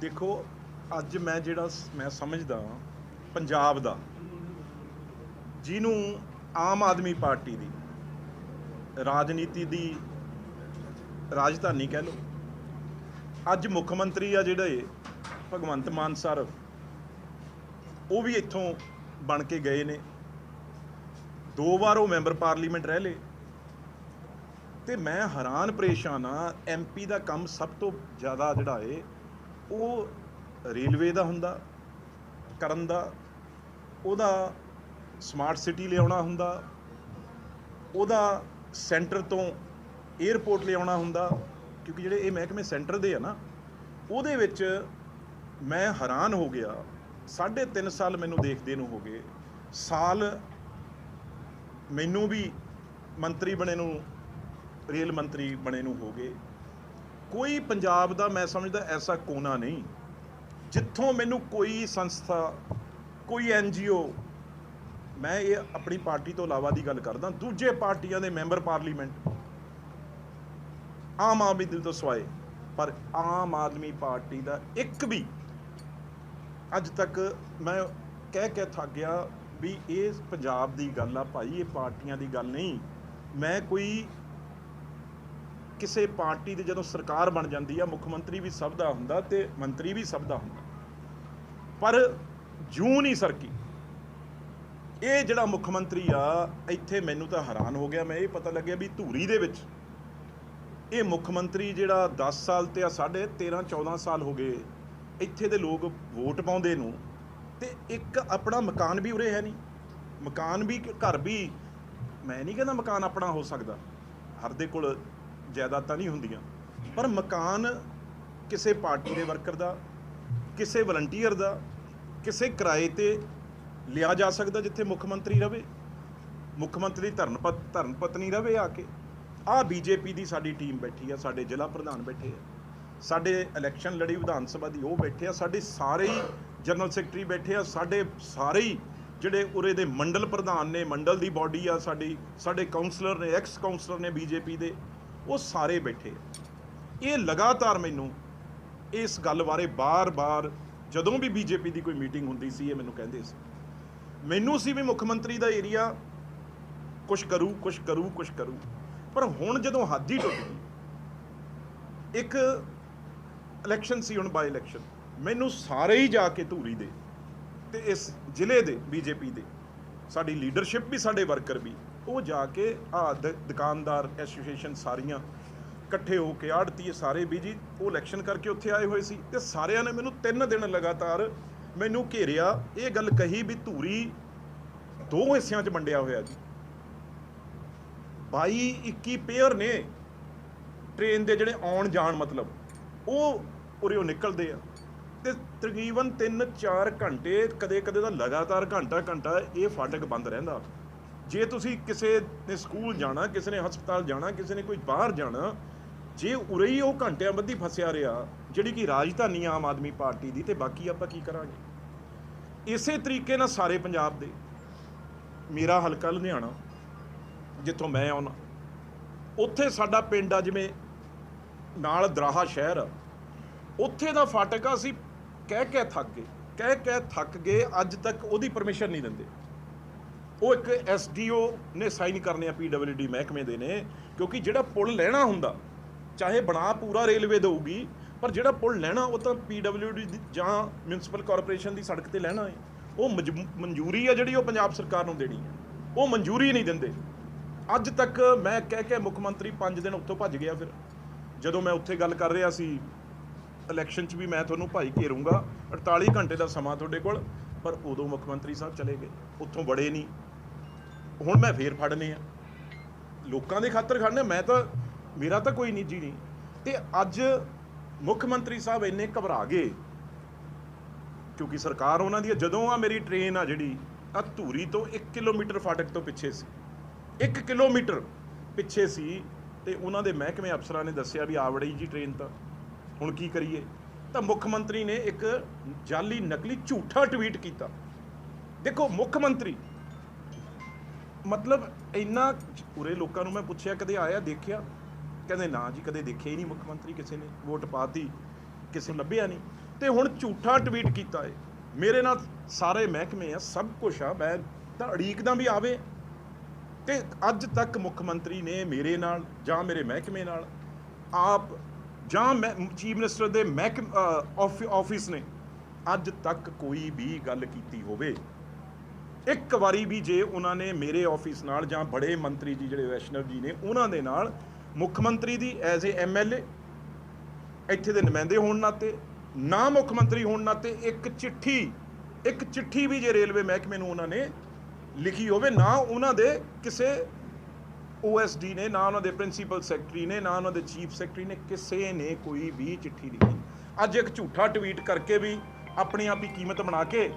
ਦੇਖੋ, ਅੱਜ ਮੈਂ ਜਿਹੜਾ ਮੈਂ ਸਮਝਦਾ ਪੰਜਾਬ ਦਾ, ਜਿਹਨੂੰ ਆਮ ਆਦਮੀ ਪਾਰਟੀ ਦੀ ਰਾਜਨੀਤੀ ਦੀ ਰਾਜਧਾਨੀ ਕਹਿ ਲਓ, ਅੱਜ ਮੁੱਖ ਮੰਤਰੀ ਆ ਜਿਹੜੇ ਭਗਵੰਤ ਮਾਨ ਸਰ, ਉਹ ਵੀ ਇੱਥੋਂ ਬਣ ਕੇ ਗਏ ਨੇ। ਦੋ ਵਾਰ ਉਹ ਮੈਂਬਰ ਪਾਰਲੀਮੈਂਟ ਰਹਿ ਲਏ। ਤੇ ਮੈਂ ਹੈਰਾਨ ਪਰੇਸ਼ਾਨ ਆ ਐਮਪੀ ਦਾ ਕੰਮ ਸਭ ਤੋਂ ਜ਼ਿਆਦਾ ਜਿਹੜਾ ਏ ਉਹ ਰੇਲਵੇ ਦਾ ਹੁੰਦਾ, ਕਰਨ ਦਾ, ਉਹਦਾ ਸਮਾਰਟ ਸਿਟੀ ਲਿਆਉਣਾ ਹੁੰਦਾ, ਉਹਦਾ ਸੈਂਟਰ ਤੋਂ 에ਅਰਪੋਰਟ ਲਿਆਉਣਾ ਹੁੰਦਾ, ਕਿਉਂਕਿ ਜਿਹੜੇ ਇਹ ਮਹਿਕਮੇ ਸੈਂਟਰ ਦੇ ਆ ਨਾ, ਉਹਦੇ ਵਿੱਚ ਮੈਂ ਹੈਰਾਨ ਹੋ ਗਿਆ, ਸਾਢੇ ਤਿੰਨ ਸਾਲ ਮੈਨੂੰ ਦੇਖਦੇ ਨੂੰ ਹੋ ਗਏ, ਸਾਲ ਮੈਨੂੰ ਵੀ ਮੰਤਰੀ ਬਣੇ ਨੂੰ, ਰੇਲ ਮੰਤਰੀ ਬਣੇ ਨੂੰ ਹੋ ਗਏ ਕੋਈ ਪੰਜਾਬ ਦਾ ਮੈਂ ਸਮਝਦਾ ਐਸਾ ਕੋਨਾ ਨਹੀਂ, ਜਿੱਥੋਂ ਮੈਨੂੰ ਕੋਈ ਸੰਸਥਾ, ਕੋਈ ਐਨਜੀਓ ਮੈਂ ਇਹ ਆਪਣੀ ਪਾਰਟੀ ਤੋਂ ਇਲਾਵਾ ਦੀ ਗੱਲ ਕਰਦਾ, ਦੂਜੇ ਪਾਰਟੀਆਂ ਦੇ ਮੈਂਬਰ ਪਾਰਲੀਮੈਂਟ ਆਮ ਆਦਮੀ ਦਿਲ ਤੋਂ ਸਵਾਏ, ਪਰ ਆਮ ਆਦਮੀ ਪਾਰਟੀ ਦਾ ਇੱਕ ਵੀ ਅੱਜ ਤੱਕ ਮੈਂ ਕਹਿ ਕੇ ਥੱਕ ਗਿਆ ਵੀ ਇਹ ਪੰਜਾਬ ਦੀ ਗੱਲ ਆ, ਭਾਈ ਇਹ ਪਾਰਟੀਆਂ ਦੀ ਗੱਲ ਨਹੀਂ, ਮੈਂ ਕੋਈ ਕਿਸੇ ਪਾਰਟੀ ਦੀ ਜਦੋਂ ਸਰਕਾਰ ਬਣ ਜਾਂਦੀ ਆ, ਮੁੱਖ ਮੰਤਰੀ ਵੀ ਸਭ ਦਾ ਹੁੰਦਾ ਤੇ ਮੰਤਰੀ ਵੀ ਸਭ ਦਾ ਹੁੰਦਾ। ਪਰ ਜੂ ਨਹੀਂ ਸਰਕੀ। ਇਹ ਜਿਹੜਾ ਮੁੱਖ ਮੰਤਰੀ ਆ, ਇੱਥੇ ਮੈਨੂੰ ਤਾਂ ਹੈਰਾਨ ਹੋ ਗਿਆ, ਮੈਂ ਇਹ ਪਤਾ ਲੱਗਿਆ ਵੀ ਧੂਰੀ ਦੇ ਵਿੱਚ ਇਹ ਮੁੱਖ ਮੰਤਰੀ ਜਿਹੜਾ 10 ਸਾਲ ਤੇ ਆ, ਸਾਢੇ 13 14 ਸਾਲ ਹੋ ਗਏ, ਇੱਥੇ ਦੇ ਲੋਕ ਵੋਟ ਪਾਉਂਦੇ ਨੂੰ ਤੇ ਇੱਕ ਆਪਣਾ ਮਕਾਨ ਵੀ ਉਰੇ ਹੈ ਨਹੀਂ। ਮਕਾਨ ਵੀ, ਘਰ ਵੀ, ਮੈਂ ਨਹੀਂ ਕਹਿੰਦਾ ਮਕਾਨ ਆਪਣਾ ਹੋ ਸਕਦਾ। ਹਰ ਦੇ ਕੋਲ ਜਾਇਦਾਦਾਂ ਨਹੀਂ ਹੁੰਦੀਆਂ। ਪਰ ਮਕਾਨ ਕਿਸੇ ਪਾਰਟੀ ਦੇ ਵਰਕਰ ਦਾ, ਕਿਸੇ ਵਲੰਟੀਅਰ ਦਾ, ਕਿਸੇ ਕਿਰਾਏ ਤੇ ਲਿਆ ਜਾ ਸਕਦਾ ਜਿੱਥੇ ਮੁੱਖ ਮੰਤਰੀ ਰਵੇ। ਮੁੱਖ ਮੰਤਰੀ ਧਰਨ ਪਤ ਧਰਨ ਪਤਨੀ ਰਵੇ ਆ ਕੇ। ਆ ਬੀਜੇਪੀ ਦੀ ਸਾਡੀ ਟੀਮ ਬੈਠੀ ਆ, ਸਾਡੇ ਜ਼ਿਲ੍ਹਾ ਪ੍ਰਧਾਨ ਬੈਠੇ ਆ। ਸਾਡੇ ਇਲੈਕਸ਼ਨ ਲੜੀ ਵਿਧਾਨ ਸਭਾ ਦੀ ਉਹ ਬੈਠੇ ਆ, ਸਾਡੇ ਸਾਰੇ ਹੀ ਜਨਰਲ ਸੈਕਟਰੀ ਬੈਠੇ ਆ, ਸਾਡੇ ਸਾਰੇ ਹੀ ਜਿਹੜੇ ਉਰੇ ਦੇ ਮੰਡਲ ਪ੍ਰਧਾਨ ਨੇ, ਮੰਡਲ ਦੀ ਬਾਡੀ ਆ ਸਾਡੀ, ਸਾਡੇ ਕਾਉਂਸਲਰ ਨੇ, ਐਕਸ ਕਾਉਂਸਲਰ ਨੇ ਬੀਜੇਪੀ ਦੇ। ਉਹ ਸਾਰੇ ਬੈਠੇ ਇਹ ਲਗਾਤਾਰ ਮੈਨੂੰ ਇਸ ਗੱਲ ਬਾਰੇ ਬਾਰ-ਬਾਰ, ਜਦੋਂ ਵੀ ਬੀਜੇਪੀ ਦੀ ਕੋਈ ਮੀਟਿੰਗ ਹੁੰਦੀ ਸੀ, ਇਹ ਮੈਨੂੰ ਕਹਿੰਦੇ ਸੀ। ਮੈਨੂੰ ਸੀ ਵੀ ਮੁੱਖ ਮੰਤਰੀ ਦਾ ਏਰੀਆ ਕੁਛ ਕਰੂ ਕੁਛ ਕਰੂ ਕੁਛ ਕਰੂ। ਪਰ ਹੁਣ ਜਦੋਂ ਹੱਦ ਹੀ ਟੁੱਟ ਗਈ, ਇੱਕ ਇਲੈਕਸ਼ਨ ਸੀ ਹੁਣ ਬਾਈ ਇਲੈਕਸ਼ਨ ਮੈਨੂੰ ਸਾਰੇ ਹੀ ਜਾ ਕੇ ਧੂਰੀ ਦੇ ਤੇ ਇਸ ਜ਼ਿਲ੍ਹੇ ਦੇ, ਬੀਜੇਪੀ ਦੇ, ਸਾਡੀ ਲੀਡਰਸ਼ਿਪ ਵੀ, ਸਾਡੇ ਵਰਕਰ ਵੀ ਉਹ ਜਾ ਕੇ ਆ ਦੁਕਾਨਦਾਰ ਐਸੋਸੀਏਸ਼ਨ ਸਾਰੀਆਂ ਇਕੱਠੇ ਹੋ ਕੇ ਆੜਤੀਏ ਸਾਰੇ ਵੀ ਜੀ, ਉਹ ਇਲੈਕਸ਼ਨ ਕਰਕੇ ਉੱਥੇ ਆਏ ਹੋਏ ਸੀ ਤੇ ਸਾਰਿਆਂ ਨੇ ਮੈਨੂੰ ਤਿੰਨ ਦਿਨ ਲਗਾਤਾਰ ਮੈਨੂੰ ਘੇਰਿਆ, ਇਹ ਗੱਲ ਕਹੀ ਵੀ ਧੂਰੀ ਦੋ ਹਿੱਸਿਆਂ 'ਚ ਵੰਡਿਆ ਹੋਇਆ ਜੀ। 22 21 ਪੇਅਰ ਨੇ ਟ੍ਰੇਨ ਦੇ ਜਿਹੜੇ ਆਉਣ ਜਾਣ ਮਤਲਬ, ਉਹ ਉਰਿਓ ਨਿਕਲਦੇ ਆ ਤੇ ਤਕਰੀਬਨ 3-4 ਘੰਟੇ ਕਦੇ-ਕਦੇ ਦਾ ਲਗਾਤਾਰ ਘੰਟਾ ਘੰਟਾ ਇਹ ਫਾਟਕ ਬੰਦ ਰਹਿੰਦਾ। ਜੇ ਤੁਸੀਂ ਕਿਸੇ ਨੇ ਸਕੂਲ ਜਾਣਾ, ਕਿਸੇ ਨੇ ਹਸਪਤਾਲ ਜਾਣਾ, ਕਿਸੇ ਨੇ ਕੋਈ ਬਾਹਰ ਜਾਣਾ, ਜੇ ਉਰੇ ਹੀ ਉਹ ਘੰਟਿਆਂ ਬੱਧੀ ਫਸਿਆ ਰਿਹਾ, ਜਿਹੜੀ ਕਿ ਰਾਜਧਾਨੀ ਆਮ ਆਦਮੀ ਪਾਰਟੀ ਦੀ ਤੇ ਬਾਕੀ ਆਪਾਂ ਕੀ ਕਰਾਂਗੇ? ਇਸੇ ਤਰੀਕੇ ਨਾਲ ਸਾਰੇ ਪੰਜਾਬ ਦੇ, ਮੇਰਾ ਹਲਕਾ ਲੁਧਿਆਣਾ, ਜਿੱਥੋਂ ਮੈਂ ਆਉਣਾ ਉੱਥੇ ਸਾਡਾ ਪਿੰਡ ਆ, ਜਿਵੇਂ ਨਾਲ ਦਰਾਹਾ ਸ਼ਹਿਰ ਆ, ਉੱਥੇ ਦਾ ਫਾਟਕ ਅਸੀਂ ਕਹਿ ਕਹਿ ਥੱਕ ਗਏ ਕਹਿ ਕਹਿ ਥੱਕ ਗਏ, ਅੱਜ ਤੱਕ ਉਹਦੀ ਪਰਮਿਸ਼ਨ ਨਹੀਂ ਦਿੰਦੇ। ਉਹ ਇੱਕ ਐਸਡੀਓ ਨੇ ਸਾਈਨ ਕਰਨੇ ਆ ਪੀਡਬਲਯੂਡੀ ਮਹਿਕਮੇ ਦੇ ਨੇ, ਕਿਉਂਕਿ ਜਿਹੜਾ ਪੁਲ ਲੈਣਾ ਹੁੰਦਾ, ਚਾਹੇ ਬਣਾ ਪੂਰਾ ਰੇਲਵੇ ਦੇਊਗੀ, ਪਰ ਜਿਹੜਾ ਪੁਲ ਲੈਣਾ, ਉਹ ਤਾਂ ਪੀਡਬਲਯੂਡੀ ਜਾਂ ਮਿਊਨਿਸਪਲ ਕਾਰਪੋਰੇਸ਼ਨ ਦੀ ਸੜਕ ਤੇ ਲੈਣਾ ਹੈ ਉਹ ਮਜ- ਮਨਜ਼ੂਰੀ ਆ ਜਿਹੜੀ ਉਹ ਪੰਜਾਬ ਸਰਕਾਰ ਨੂੰ ਦੇਣੀ ਹੈ ਉਹ ਮਨਜ਼ੂਰੀ ਨਹੀਂ ਦਿੰਦੇ। ਅੱਜ ਤੱਕ ਮੈਂ ਕਹਿ ਕੇ ਮੁੱਖ ਮੰਤਰੀ 5 ਦਿਨ ਉੱਥੋਂ ਭੱਜ ਗਿਆ ਫਿਰ। ਜਦੋਂ ਮੈਂ ਉੱਥੇ ਗੱਲ ਕਰ ਰਿਹਾ ਸੀ ਇਲੈਕਸ਼ਨ 'ਚ ਵੀ ਮੈਂ ਤੁਹਾਨੂੰ ਭਾਈ ਘੇਰੂੰਗਾ 48 ਘੰਟੇ ਦਾ ਸਮਾਂ ਤੁਹਾਡੇ ਕੋਲ, ਪਰ ਉਦੋਂ ਮੁੱਖ ਮੰਤਰੀ ਸਾਹਿਬ ਚਲੇ ਗਏ। ਉੱਥੋਂ ਬੜੇ ਨਹੀਂ। ਹੁਣ ਮੈਂ ਫੇਰ ਫੜਨੇ ਆ। ਲੋਕਾਂ ਦੇ ਖਾਤਰ ਖੜਨੇ ਮੈਂ ਤਾਂ ਮੇਰਾ ਤਾਂ ਕੋਈ ਨਿੱਜੀ ਨਹੀਂ। ਤੇ ਅੱਜ ਮੁੱਖ ਮੰਤਰੀ ਸਾਹਿਬ ਇੰਨੇ ਘਬਰਾ ਗਏ ਕਿਉਂਕਿ ਸਰਕਾਰ ਉਹਨਾਂ ਦੀ ਆ, ਜਦੋਂ ਆ ਮੇਰੀ ਟ੍ਰੇਨ ਆ ਜਿਹੜੀ ਆ ਧੂਰੀ ਤੋਂ 1 ਕਿਲੋਮੀਟਰ ਫਾਟਕ ਤੋਂ ਪਿੱਛੇ ਸੀ। 1 ਕਿਲੋਮੀਟਰ ਪਿੱਛੇ ਸੀ ਤੇ ਉਹਨਾਂ ਦੇ ਮਹਿਕਮੇ ਅਫਸਰਾਂ ਨੇ ਦੱਸਿਆ ਵੀ ਆਵੜੀ ਜੀ ਟ੍ਰੇਨ ਤਾਂ। ਹੁਣ ਕੀ ਕਰੀਏ? ਤਾਂ ਮੁੱਖ ਮੰਤਰੀ ਨੇ ਇੱਕ ਜਾਲੀ ਨਕਲੀ ਝੂਠਾ ਟਵੀਟ ਕੀਤਾ। ਦੇਖੋ ਮੁੱਖ ਮੰਤਰੀ ਮਤਲਬ ਇੰਨਾ ਪੂਰੇ ਲੋਕਾਂ ਨੂੰ ਮੈਂ ਪੁੱਛਿਆ ਕਦੇ ਆਇਆ ਦੇਖਿਆ? ਕਹਿੰਦੇ ਨਾ ਜੀ ਕਦੇ ਦੇਖਿਆ ਹੀ ਨਹੀਂ ਮੁੱਖ ਮੰਤਰੀ ਕਿਸੇ ਨੇ ਵੋਟ ਪਾਤੀ ਕਿਸੇ ਨੂੰ ਲੱਭਿਆ ਨਹੀਂ। ਤੇ ਹੁਣ ਝੂਠਾ ਟਵੀਟ ਕੀਤਾ ਏ। ਮੇਰੇ ਨਾਲ ਸਾਰੇ ਮਹਿਕਮੇ ਆ ਸਭ ਕੁਝ ਆ ਮੈਂ ਤਾਂ ਅੜੀਕਦਾ ਵੀ ਆਵੇ। ਤੇ ਅੱਜ ਤੱਕ ਮੁੱਖ ਮੰਤਰੀ ਨੇ ਮੇਰੇ ਨਾਲ ਜਾਂ ਮੇਰੇ ਮਹਿਕਮੇ ਨਾਲ ਆਪ ਜਾਂ ਮੈਂ ਚੀਫ ਮਿਨਿਸਟਰ ਦੇ ਮਹਿਕਮ ਅ, ਆਫਿ- ਆਫਿਸ ਨੇ ਅੱਜ ਤੱਕ ਕੋਈ ਵੀ ਗੱਲ ਕੀਤੀ ਹੋਵੇ। ਇੱਕ ਵਾਰੀ ਵੀ ਜੇ ਉਹਨਾਂ ਨੇ ਮੇਰੇ ਆਫਿਸ ਨਾਲ ਜਾਂ ਬੜੇ ਮੰਤਰੀ ਜੀ ਜਿਹੜੇ ਵੈਸ਼ਨਵ ਜੀ ਨੇ, ਉਹਨਾਂ ਦੇ ਨਾਲ ਮੁੱਖ ਮੰਤਰੀ ਦੀ ਐਜ਼ ਏ ਐਮਐਲਏ ਇੱਥੇ ਦੇ ਨੁਮਾਇੰਦੇ ਹੋਣ ਨਾਤੇ, ਨਾ ਮੁੱਖ ਮੰਤਰੀ ਹੋਣ ਨਾਤੇ, ਇੱਕ ਚਿੱਠੀ ਇੱਕ ਚਿੱਠੀ ਵੀ ਜੇ ਰੇਲਵੇ ਮਹਿਕਮੇ ਨੂੰ ਉਹਨਾਂ ਨੇ ਲਿਖੀ ਹੋਵੇ, ਨਾ ਉਹਨਾਂ ਦੇ ਕਿਸੇ ਓਐਸਡੀ ਨੇ, ਨਾ ਉਹਨਾਂ ਦੇ ਪ੍ਰਿੰਸੀਪਲ ਸੈਕਟਰੀ ਨੇ, ਨਾ ਉਹਨਾਂ ਦੇ ਚੀਫ ਸੈਕਟਰੀ ਨੇ, ਕਿਸੇ ਨੇ ਕੋਈ ਵੀ ਚਿੱਠੀ ਲਿਖੀ। ਅੱਜ ਇੱਕ ਝੂਠਾ ਟਵੀਟ ਕਰਕੇ ਵੀ ਆਪਣੇ ਆਪ ਹੀ ਕੀਮਤ ਬਣਾ ਕੇ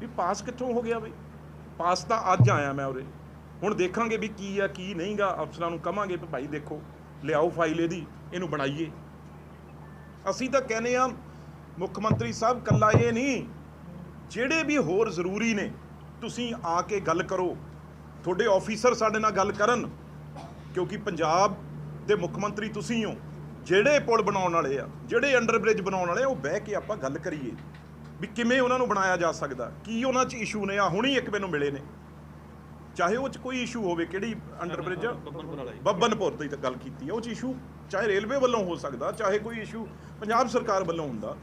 ਵੀ ਪਾਸ ਕਿੱਥੋਂ ਹੋ ਗਿਆ ਬਈ? ਪਾਸ ਤਾਂ ਅੱਜ ਆਇਆ ਮੈਂ ਉਰੇ। ਹੁਣ ਦੇਖਾਂਗੇ ਵੀ ਕੀ ਆ, ਕੀ ਨਹੀਂਗਾ। ਅਫਸਰਾਂ ਨੂੰ ਕਵਾਂਗੇ ਵੀ ਭਾਈ ਦੇਖੋ, ਲਿਆਓ ਫਾਈਲ ਇਹਦੀ, ਇਹਨੂੰ ਬਣਾਈਏ। ਅਸੀਂ ਤਾਂ ਕਹਿੰਦੇ ਆ ਮੁੱਖ ਮੰਤਰੀ ਸਾਹਿਬ ਕੱਲਾ ਇਹ ਨਹੀਂ, ਜਿਹੜੇ ਵੀ ਹੋਰ ਜ਼ਰੂਰੀ ਨੇ, ਤੁਸੀਂ ਆ ਕੇ ਗੱਲ ਕਰੋ। ਤੁਹਾਡੇ ਆਫੀਸਰ ਸਾਡੇ ਨਾਲ ਗੱਲ ਕਰਨ, ਕਿਉਂਕਿ ਪੰਜਾਬ ਦੇ ਮੁੱਖ ਮੰਤਰੀ ਤੁਸੀਂ ਹੋ। ਜਿਹੜੇ ਪੁਲ ਬਣਾਉਣ ਵਾਲੇ ਆ, ਜਿਹੜੇ ਅੰਡਰ ਬ੍ਰਿਜ ਬਣਾਉਣ ਵਾਲੇ ਆ, ਉਹ ਬਹਿ ਕੇ ਆਪਾਂ ਗੱਲ ਕਰੀਏ। ਵੀ ਕਿਵੇਂ ਉਹਨਾਂ ਨੂੰ ਬਣਾਇਆ ਜਾ ਸਕਦਾ? ਕੀ ਉਹਨਾਂ 'ਚ ਇਸ਼ੂ ਨੇ ਆ ਹੁਣੀ ਇੱਕ ਮੈਨੂੰ ਮਿਲੇ ਨੇ? ਚਾਹੇ ਉਹ 'ਚ ਕੋਈ ਇਸ਼ੂ ਹੋਵੇ, ਕਿਹੜੀ ਅੰਡਰ ਬੱਬਨਪੁਰ ਦੀ ਤਾਂ ਗੱਲ ਕੀਤੀ ਆ। ਉਹ 'ਚ ਇਸ਼ੂ ਚਾਹੇ ਰੇਲਵੇ ਵੱਲੋਂ ਹੋ ਸਕਦਾ, ਚਾਹੇ ਕੋਈ ਇਸ਼ੂ ਪੰਜਾਬ ਸਰਕਾਰ ਵੱਲੋਂ ਹੁੰਦਾ,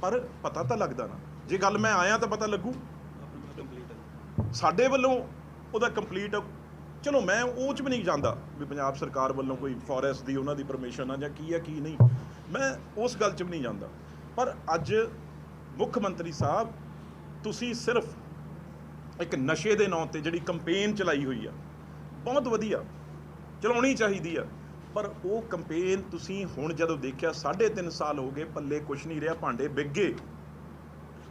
ਪਰ ਪਤਾ ਤਾਂ ਲੱਗਦਾ ਨਾ। ਜੇ ਗੱਲ ਮੈਂ ਆਇਆ ਤਾਂ ਪਤਾ ਲੱਗੂ। ਸਾਡੇ ਵੱਲੋਂ ਉਹਦਾ ਕੰਪਲੀਟ ਚਲੋ ਮੈਂ ਉਹ ਚ ਵੀ ਨਹੀਂ ਜਾਂਦਾ ਵੀ ਪੰਜਾਬ ਸਰਕਾਰ ਵੱਲੋਂ ਕੋਈ ਫੋਰੈਸਟ ਦੀ ਉਹਨਾਂ ਦੀ ਪਰਮਿਸ਼ਨ ਆ ਜਾਂ ਕੀ ਆ, ਕੀ ਨਹੀਂ। ਮੈਂ ਉਸ ਗੱਲ ਚ ਵੀ ਨਹੀਂ ਜਾਂਦਾ। ਪਰ ਅੱਜ ਮੁੱਖ ਮੰਤਰੀ ਸਾਹਿਬ, ਤੁਸੀਂ ਸਿਰਫ ਇੱਕ ਨਸ਼ੇ ਦੇ ਨਾਂ ਤੇ ਜਿਹੜੀ ਕੰਪੇਨ ਚਲਾਈ ਹੋਈ ਆ, ਬਹੁਤ ਵਧੀਆ, ਚਲਾਉਣੀ ਚਾਹੀਦੀ ਆ, ਪਰ ਉਹ ਕੰਪੇਨ ਤੁਸੀਂ ਹੁਣ ਜਦੋਂ ਦੇਖਿਆ 3.5 ਸਾਲ ਹੋ ਗਏ, ਪੱਲੇ ਕੁਛ ਨਹੀਂ ਰਿਹਾ, ਭਾਂਡੇ ਵਿਕ ਗਏ।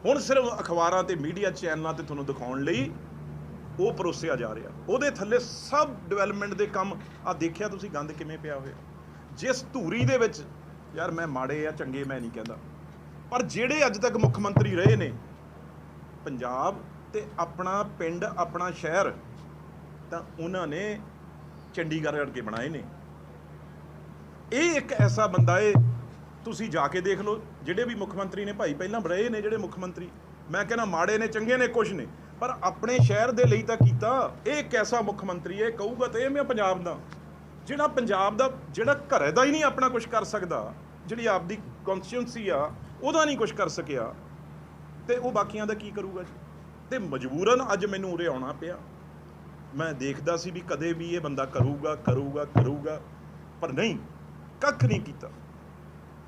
ਹੁਣ ਸਿਰਫ ਅਖਬਾਰਾਂ ਤੇ ਮੀਡੀਆ ਚੈਨਲਾਂ ਤੇ ਤੁਹਾਨੂੰ ਦਿਖਾਉਣ ਲਈ ਉਹ ਪਰੋਸਿਆ ਜਾ ਰਿਹਾ। ਉਹਦੇ ਥੱਲੇ ਸਭ ਡਿਵੈਲਪਮੈਂਟ ਦੇ ਕੰਮ ਆ ਦੇਖਿਆ ਤੁਸੀਂ, ਗੰਦ ਕਿਵੇਂ ਪਿਆ ਹੋਇਆ? ਜਿਸ ਧੂਰੀ ਦੇ ਵਿੱਚ, ਯਾਰ ਮੈਂ ਮਾੜੇ ਆ, ਚੰਗੇ ਮੈਂ ਨਹੀਂ ਕਹਿੰਦਾ। ਪਰ ਜਿਹੜੇ ਅੱਜ ਤੱਕ ਮੁੱਖ ਮੰਤਰੀ ਰਹੇ ਨੇ, ਪੰਜਾਬ ਤੇ ਆਪਣਾ ਪਿੰਡ, ਆਪਣਾ ਸ਼ਹਿਰ, ਤਾਂ ਉਹਨਾਂ ਨੇ ਚੰਡੀਗੜ੍ਹ ਵਰਗੇ ਬਣਾਏ ਨੇ। ਇਹ ਇੱਕ ਐਸਾ ਬੰਦਾ ਏ, ਤੁਸੀਂ ਜਾ ਕੇ ਦੇਖ ਲਓ, ਜਿਹੜੇ ਵੀ ਮੁੱਖ ਮੰਤਰੀ ਨੇ ਭਾਈ ਪਹਿਲਾਂ ਰਹੇ ਨੇ ਜਿਹੜੇ ਮੁੱਖ ਮੰਤਰੀ। ਮੈਂ ਕਹਿੰਦਾ ਮਾੜੇ ਨੇ, ਚੰਗੇ ਨੇ ਕੁਝ ਨੇ, ਪਰ ਆਪਣੇ ਸ਼ਹਿਰ ਦੇ ਲਈ ਤਾਂ ਕੀਤਾ, ਇਹ ਇੱਕ ਐਸਾ ਮੁੱਖ ਮੰਤਰੀ ਹੈ ਕਹੂਗਾ ਤੇ ਇਹ ਮੈਂ ਪੰਜਾਬ ਦਾ। ਜਿਹੜਾ ਪੰਜਾਬ ਦਾ, ਜਿਹੜਾ ਘਰੇ ਦਾ ਹੀ ਨਹੀਂ ਆਪਣਾ ਕੁਝ ਕਰ ਸਕਦਾ, ਜਿਹੜੀ ਆਪਦੀ ਕਨਸਟੀਟਿਊਂਸੀ ਆ ਉਹਦਾ ਨਹੀਂ ਕੁਝ ਕਰ ਸਕਿਆ। ਤੇ ਉਹ ਬਾਕੀਆਂ ਦਾ ਕੀ ਕਰੂਗਾ ਜੀ? ਤੇ ਮਜਬੂਰਨ ਅੱਜ ਮੈਨੂੰ ਉਰੇ ਆਉਣਾ ਪਿਆ। ਮੈਂ ਦੇਖਦਾ ਸੀ ਵੀ ਕਦੇ ਵੀ ਇਹ ਬੰਦਾ ਕਰੂਗਾ ਕਰੂਗਾ ਕਰੂਗਾ, ਪਰ ਨਹੀਂ, ਕੱਖ ਨਹੀਂ ਕੀਤਾ।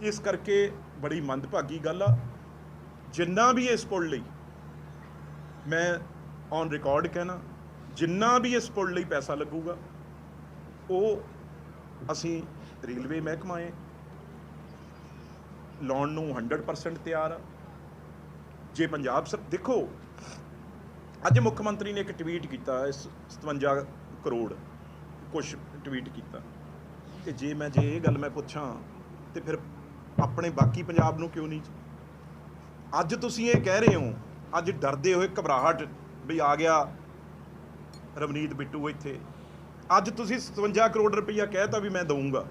ਇਸ ਕਰਕੇ ਬੜੀ ਮੰਦਭਾਗੀ ਗੱਲ ਆ। ਜਿੰਨਾ ਵੀ ਇਸ ਪੁਲ ਲਈ ਮੈਂ ਔਨ ਰਿਕਾਰਡ ਕਹਿਣਾ, ਜਿੰਨਾ ਵੀ ਇਸ ਪੁਲ ਲਈ ਪੈਸਾ ਲੱਗੂਗਾ, ਉਹ ਅਸੀਂ ਰੇਲਵੇ ਮਹਿਕਮਾ ਹੈ ਲਾਉਣ ਨੂੰ 100% ਤਿਆਰ ਆ। ਜੇ ਪੰਜਾਬ ਸਰ, ਦੇਖੋ, ਅੱਜ ਮੁੱਖ ਮੰਤਰੀ ਨੇ ਇੱਕ ਟਵੀਟ ਕੀਤਾ, ਇਸ 57 ਕਰੋੜ ਕੁਝ ਟਵੀਟ ਕੀਤਾ। ਤੇ ਜੇ ਮੈਂ, ਜੇ ਇਹ ਗੱਲ ਮੈਂ ਪੁੱਛਾਂ, ਤੇ ਫਿਰ ਆਪਣੇ ਬਾਕੀ ਪੰਜਾਬ ਨੂੰ ਕਿਉਂ ਨਹੀਂ? ਅੱਜ ਤੁਸੀਂ ਇਹ ਕਹਿ ਰਹੇ ਹੋ, ਅੱਜ ਡਰਦੇ ਹੋਏ ਘਬਰਾਹਟ ਵੀ ਆ ਗਿਆ ਰਵਨੀਤ ਬਿੱਟੂ ਇੱਥੇ। ਅੱਜ ਤੁਸੀਂ 57 ਕਰੋੜ ਰੁਪਈਆ ਕਹਿਤਾ ਵੀ ਮੈਂ ਦਊਂਗਾ।